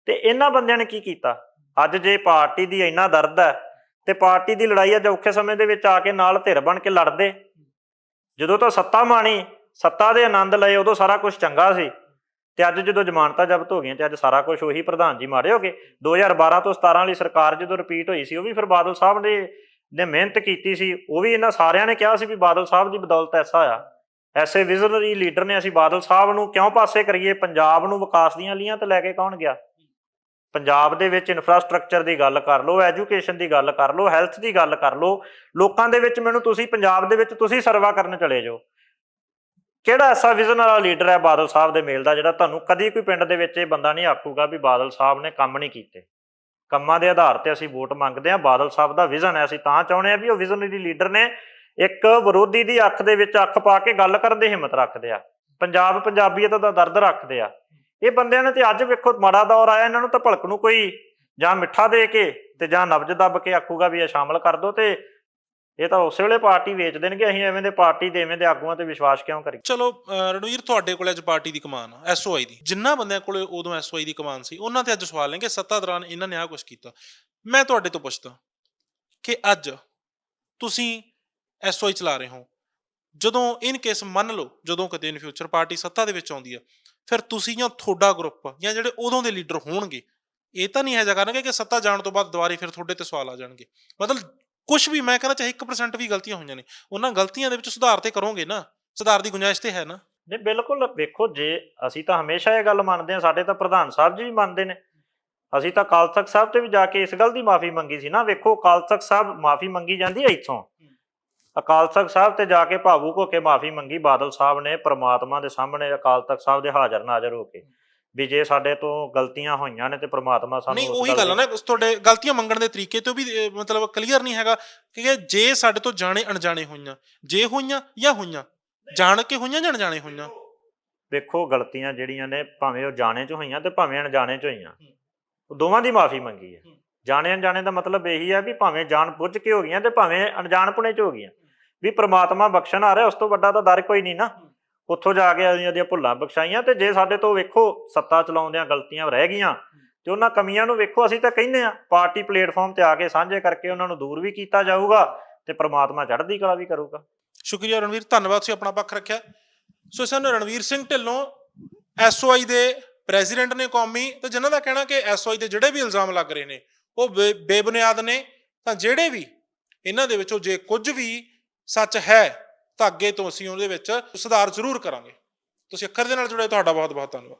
ਤੇ ਇਹਨਾਂ ਬੰਦਿਆਂ ਨੇ ਕੀ ਕੀਤਾ? ਅੱਜ ਜੇ ਪਾਰਟੀ ਦੀ ਇੰਨਾ ਦਰਦ ਹੈ ਤੇ ਪਾਰਟੀ ਦੀ ਲੜਾਈ ਅੱਜ ਔਖੇ ਸਮੇਂ ਦੇ ਵਿੱਚ ਆ ਕੇ ਨਾਲ ਧਿਰ ਬਣ ਕੇ ਲੜਦੇ। ਜਦੋਂ ਤਾਂ ਸੱਤਾ ਮਾਣੀ ਸੱਤਾ ਦੇ ਆਨੰਦ ਲਏ ਉਦੋਂ ਸਾਰਾ ਕੁਝ ਚੰਗਾ ਸੀ। ਤੇ ਅੱਜ ਜਦੋਂ ਜ਼ਮਾਨਤਾਂ ਜ਼ਬਤ ਹੋ ਗਈਆਂ ਤੇ ਅੱਜ ਸਾਰਾ ਕੁਝ ਉਹੀ ਪ੍ਰਧਾਨ ਜੀ ਮਾਰੇ ਹੋਗੇ 2012 ਤੋਂ 17 ਵਾਲੀ ਸਰਕਾਰ ਜਦੋਂ ਰਿਪੀਟ ਹੋਈ ਸੀ ਉਹ ਵੀ ਫਿਰ ਬਾਦਲ ਸਾਹਿਬ ਨੇ ਨੇ ਮਿਹਨਤ ਕੀਤੀ ਸੀ, ਉਹ ਵੀ ਇਹਨਾਂ ਸਾਰਿਆਂ ਨੇ ਕਿਹਾ ਸੀ ਵੀ ਬਾਦਲ ਸਾਹਿਬ ਦੀ ਬਦੌਲਤ ਐਸਾ ਆ। ਐਸੇ ਵਿਜ਼ਨਰੀ ਲੀਡਰ ਨੇ ਅਸੀਂ ਬਾਦਲ ਸਾਹਿਬ ਨੂੰ ਕਿਉਂ ਪਾਸੇ ਕਰੀਏ? ਪੰਜਾਬ ਨੂੰ ਵਿਕਾਸ ਦੀਆਂ ਲੀਹਾਂ ਤੇ ਲੈ ਕੇ ਕੌਣ ਗਿਆ? ਪੰਜਾਬ ਦੇ ਵਿੱਚ ਇਨਫਰਾਸਟ੍ਰਕਚਰ ਦੀ ਗੱਲ ਕਰ ਲਓ ਐਜੂਕੇਸ਼ਨ ਦੀ ਗੱਲ ਕਰ ਲਓ ਹੈਲਥ ਦੀ ਗੱਲ ਕਰ ਲਓ, ਲੋਕਾਂ ਦੇ ਵਿੱਚ ਮੈਨੂੰ ਤੁਸੀਂ, ਪੰਜਾਬ ਦੇ ਵਿੱਚ ਤੁਸੀਂ ਸਰਵਾ ਕਰਨ ਚਲੇ ਜਾਓ। ਕਿਹੜਾ ਐਸਾ ਵਿਜ਼ਨ ਵਾਲਾ ਲੀਡਰ ਹੈ ਬਾਦਲ ਸਾਹਿਬ ਦੇ ਮੇਲ ਦਾ ਜਿਹੜਾ ਤੁਹਾਨੂੰ ਕਦੀ ਕੋਈ ਪਿੰਡ ਦੇ ਵਿੱਚ ਇਹ ਬੰਦਾ ਨਹੀਂ ਆਖੂਗਾ ਵੀ ਬਾਦਲ ਸਾਹਿਬ ਨੇ ਕੰਮ ਨਹੀਂ ਕੀਤੇ? ਕੰਮਾਂ ਦੇ ਆਧਾਰ ਤੇ ਅਸੀਂ ਵੋਟ ਮੰਗਦੇ ਹਾਂ, ਬਾਦਲ ਸਾਹਿਬ ਦਾ ਵਿਜ਼ਨ ਹੈ। ਅਸੀਂ ਤਾਂ ਚਾਹੁੰਦੇ ਹਾਂ ਵੀ ਉਹ ਵਿਜ਼ਨਰੀ ਲੀਡਰ ਨੇ ਇੱਕ ਵਿਰੋਧੀ ਦੀ ਅੱਖ ਦੇ ਵਿੱਚ ਅੱਖ ਪਾ ਕੇ ਗੱਲ ਕਰਨ ਦੀ ਹਿੰਮਤ ਰੱਖਦੇ ਆ। ਪੰਜਾਬ ਪੰਜਾਬੀਅਤ ਦਾ ਦਰਦ ਰੱਖਦੇ ਆ। ਇਹ ਬੰਦਿਆਂ ਨੇ ਤੇ ਅੱਜ ਵੇਖੋ ਮਾੜਾ ਦੌਰ ਆਇਆ, ਇਹਨਾਂ ਨੂੰ ਤਾਂ ਭਲਕ ਨੂੰ ਕੋਈ ਜਾਂ ਮਿੱਠਾ ਦੇ ਕੇ ਤੇ ਜਾਂ ਨਬਜ ਦੱਬ ਕੇ ਆਖੂਗਾ ਵੀ ਇਹ ਸ਼ਾਮਲ ਕਰ ਦੋ ਤੇ ਇਹ ਤਾਂ ਉਸੇ ਵੇਲੇ ਪਾਰਟੀ ਵੇਚ ਦੇਣਗੇ, ਅਸੀਂ ਐਵੇਂ ਦੇ ਪਾਰਟੀ ਦੇ, ਐਵੇਂ ਦੇ ਆਗੂਆਂ ਤੇ ਵਿਸ਼ਵਾਸ ਕਿਉਂ ਕਰੀਏ? ਚਲੋ, ਅਹ, ਰਣਵੀਰ, ਤੁਹਾਡੇ ਕੋਲ ਅੱਜ ਪਾਰਟੀ ਦੀ ਕਮਾਨ ਆ ਐਸਓਆਈ ਦੀ। ਜਿੰਨਾ ਬੰਦਿਆਂ ਕੋਲੇ ਉਦੋਂ ਐਸਓਆਈ ਦੀ ਕਮਾਨ ਸੀ, ਉਹਨਾਂ ਤੇ ਅੱਜ ਸਵਾਲ ਨੇ ਕਿ ਸੱਤਾ ਦੌਰਾਨ ਇਹਨਾਂ ਨੇ ਆਹ ਕੁਝ ਕੀਤਾ। ਮੈਂ ਤੁਹਾਡੇ ਤੋਂ ਪੁੱਛਦਾ ਕਿ ਅੱਜ ਤੁਸੀਂ ਐਸਓਆਈ ਚਲਾ ਰਹੇ ਹੋ। ਜਦੋਂ ਇਨ ਕੇਸ ਮੰਨ ਲਓ, ਜਦੋਂ ਕਦੇ ਇਨ ਫਿਊਚਰ ਪਾਰਟੀ ਸੱਤਾ ਦੇ ਵਿੱਚ ਆਉਂਦੀ ਆ, ਫਿਰ ਤੁਸੀਂ ਜਾਂ ਤੁਹਾਡਾ ਗਰੁੱਪ ਜਾਂ ਜਿਹੜੇ ਉਦੋਂ ਦੇ ਲੀਡਰ ਹੋਣਗੇ, ਇਹ ਤਾਂ ਨਹੀਂ ਹੈ ਜਾ ਕਰਨਗੇ ਕਿ ਸੱਤਾ ਜਾਣ ਤੋਂ ਬਾਅਦ ਦੁਬਾਰੇ ਫਿਰ ਤੁਹਾਡੇ ਤੇ ਸਵਾਲ ਆ ਜਾਣਗੇ। ਮਤਲਬ ਕੁਝ ਵੀ, ਮੈਂ ਕਹਿੰਦਾ ਚਾਹੇ 1% ਵੀ ਗਲਤੀਆਂ ਹੋਈਆਂ ਨੇ, ਉਹਨਾਂ ਗਲਤੀਆਂ ਦੇ ਵਿੱਚ ਸੁਧਾਰ ਤੇ ਕਰੋਗੇ ਨਾ, ਸੁਧਾਰ ਦੀ ਗੁੰਜਾਇਸ਼ ਤੇ ਹੈ ਨਾ। ਨਹੀਂ, ਬਿਲਕੁਲ, ਵੇਖੋ, ਜੇ ਅਸੀਂ ਤਾਂ ਹਮੇਸ਼ਾ ਇਹ ਗੱਲ ਮੰਨਦੇ ਹਾਂ, ਸਾਡੇ ਤਾਂ ਪ੍ਰਧਾਨ ਸਾਹਿਬ ਜੀ ਵੀ ਮੰਨਦੇ ਨੇ। ਅਸੀਂ ਤਾਂ ਅਕਾਲ ਤਖਤ ਸਾਹਿਬ ਤੇ ਵੀ ਜਾ ਕੇ ਇਸ ਗੱਲ ਦੀ ਮਾਫੀ ਮੰਗੀ ਸੀ ਨਾ, ਵੇਖੋ ਅਕਾਲ ਤਖਤ ਸਾਹਿਬ ਮਾਫੀ ਮੰਗੀ ਜਾਂਦੀ ਹੈ ਇੱਥੋਂ। ਅਕਾਲ ਤਖਤ ਸਾਹਿਬ ਤੇ ਜਾ ਕੇ ਭਾਵੁਕ ਹੋ ਕੇ ਮਾਫੀ ਮੰਗੀ ਬਾਦਲ ਸਾਹਿਬ ਨੇ, ਪ੍ਰਮਾਤਮਾ ਦੇ ਸਾਹਮਣੇ ਅਕਾਲ ਤਖਤ ਸਾਹਿਬ ਦੇ ਹਾਜ਼ਰ ਨਾਜ਼ਰ ਹੋ ਕੇ। ਵੀ ਜੇ ਸਾਡੇ ਤੋਂ ਗਲਤੀਆਂ ਹੋਈਆਂ ਨੇ ਤੇ ਪ੍ਰਮਾਤਮਾ ਸਾਨੂੰ ਨਹੀਂ ਉਹੀ ਗੱਲ ਆ ਨਾ ਉਸ ਤੁਹਾਡੇ ਗਲਤੀਆਂ ਮੰਗਣ ਦੇ ਤਰੀਕੇ ਤੋਂ ਵੀ ਮਤਲਬ ਕਲੀਅਰ ਨਹੀਂ ਹੈਗਾ ਕਿ ਜੇ ਸਾਡੇ ਤੋਂ ਜਾਣੇ ਅਣਜਾਣੇ ਹੋਈਆਂ ਜੇ ਹੋਈਆਂ ਜਾਂ ਹੋਈਆਂ ਜਾਣ ਕੇ ਹੋਈਆਂ ਜਾਂ ਅਣਜਾਣੇ ਹੋਈਆਂ? ਵੇਖੋ ਗਲਤੀਆਂ ਜਿਹੜੀਆਂ ਨੇ ਭਾਵੇਂ ਉਹ ਜਾਣੇ ਚ ਹੋਈਆਂ ਤੇ ਭਾਵੇਂ ਅਣਜਾਣੇ ਚ ਹੋਈਆਂ ਉਹ ਦੋਵਾਂ ਦੀ ਮਾਫੀ ਮੰਗੀ ਹੈ। ਜਾਣੇ ਅਣਜਾਣੇ ਦਾ ਮਤਲਬ ਇਹੀ ਹੈ ਵੀ ਭਾਵੇਂ ਜਾਣ ਬੁੱਝ ਕੇ ਹੋ ਗਈਆਂ ਤੇ ਭਾਵੇਂ ਅਣਜਾਣਪੁਣੇ ਚ ਹੋ ਗਈਆਂ ਵੀ ਪ੍ਰਮਾਤਮਾ ਬਖਸ਼ਣ ਆ ਰਿਹਾ ਉਸ ਤੋਂ ਵੱਡਾ ਤਾਂ ਦਰ ਕੋਈ ਨਹੀਂ ਨਾ। ਉੱਥੋਂ ਜਾ ਕੇ ਅਸੀਂ ਉਹਦੀਆਂ ਭੁੱਲਾਂ ਬਖਸ਼ਾਈਆਂ ਤੇ ਜੇ ਸਾਡੇ ਤੋਂ ਵੇਖੋ ਸੱਤਾ ਚਲਾਉਂਦਿਆਂ ਗਲਤੀਆਂ ਰਹਿ ਗਈਆਂ ਤੇ ਉਹਨਾਂ ਕਮੀਆਂ ਨੂੰ ਵੇਖੋ ਅਸੀਂ ਤਾਂ ਕਹਿੰਦੇ ਆ ਪਾਰਟੀ ਪਲੇਟਫਾਰਮ ਤੇ ਆ ਕੇ ਸਾਂਝੇ ਕਰਕੇ ਉਹਨਾਂ ਨੂੰ ਦੂਰ ਵੀ ਕੀਤਾ ਜਾਊਗਾ ਤੇ ਪ੍ਰਮਾਤਮਾ ਚੜ੍ਹਦੀ ਕਲਾ ਵੀ ਕਰੂਗਾ। ਸ਼ੁਕਰੀਆ ਰਣਵੀਰ, ਧੰਨਵਾਦ ਤੁਸੀਂ ਆਪਣਾ ਪੱਖ ਰੱਖਿਆ। ਸੋ ਸਾਨੂੰ ਰਣਵੀਰ ਸਿੰਘ ਢਿੱਲੋਂ ਐਸਓਆਈ ਦੇ ਪ੍ਰੈਜ਼ੀਡੈਂਟ ਨੇ ਕੌਮੀ ਤੇ ਜਿਨ੍ਹਾਂ ਦਾ ਕਹਿਣਾ ਕਿ ਐਸਓਆਈ ਤੇ ਜਿਹੜੇ ਵੀ ਇਲਜ਼ਾਮ ਲੱਗ ਰਹੇ ਨੇ, ਉਹ ਬੇ- ਬੇਬੁਨਿਆਦ ਨੇ। ਤਾਂ ਜਿਹੜੇ ਵੀ ਇਹਨਾਂ ਦੇ ਵਿੱਚੋਂ ਜੇ ਕੁਝ ਵੀ ਸੱਚ ਹੈ ਤਾਂ ਅੱਗੇ ਤੋਂ ਅਸੀਂ ਉਹਦੇ ਵਿੱਚ ਸੁਧਾਰ ਜ਼ਰੂਰ ਕਰਾਂਗੇ। ਤੁਸੀਂ ਅੱਖਰ ਦੇ ਨਾਲ ਜੁੜੇ ਤੁਹਾਡਾ ਬਹੁਤ ਬਹੁਤ ਧੰਨਵਾਦ।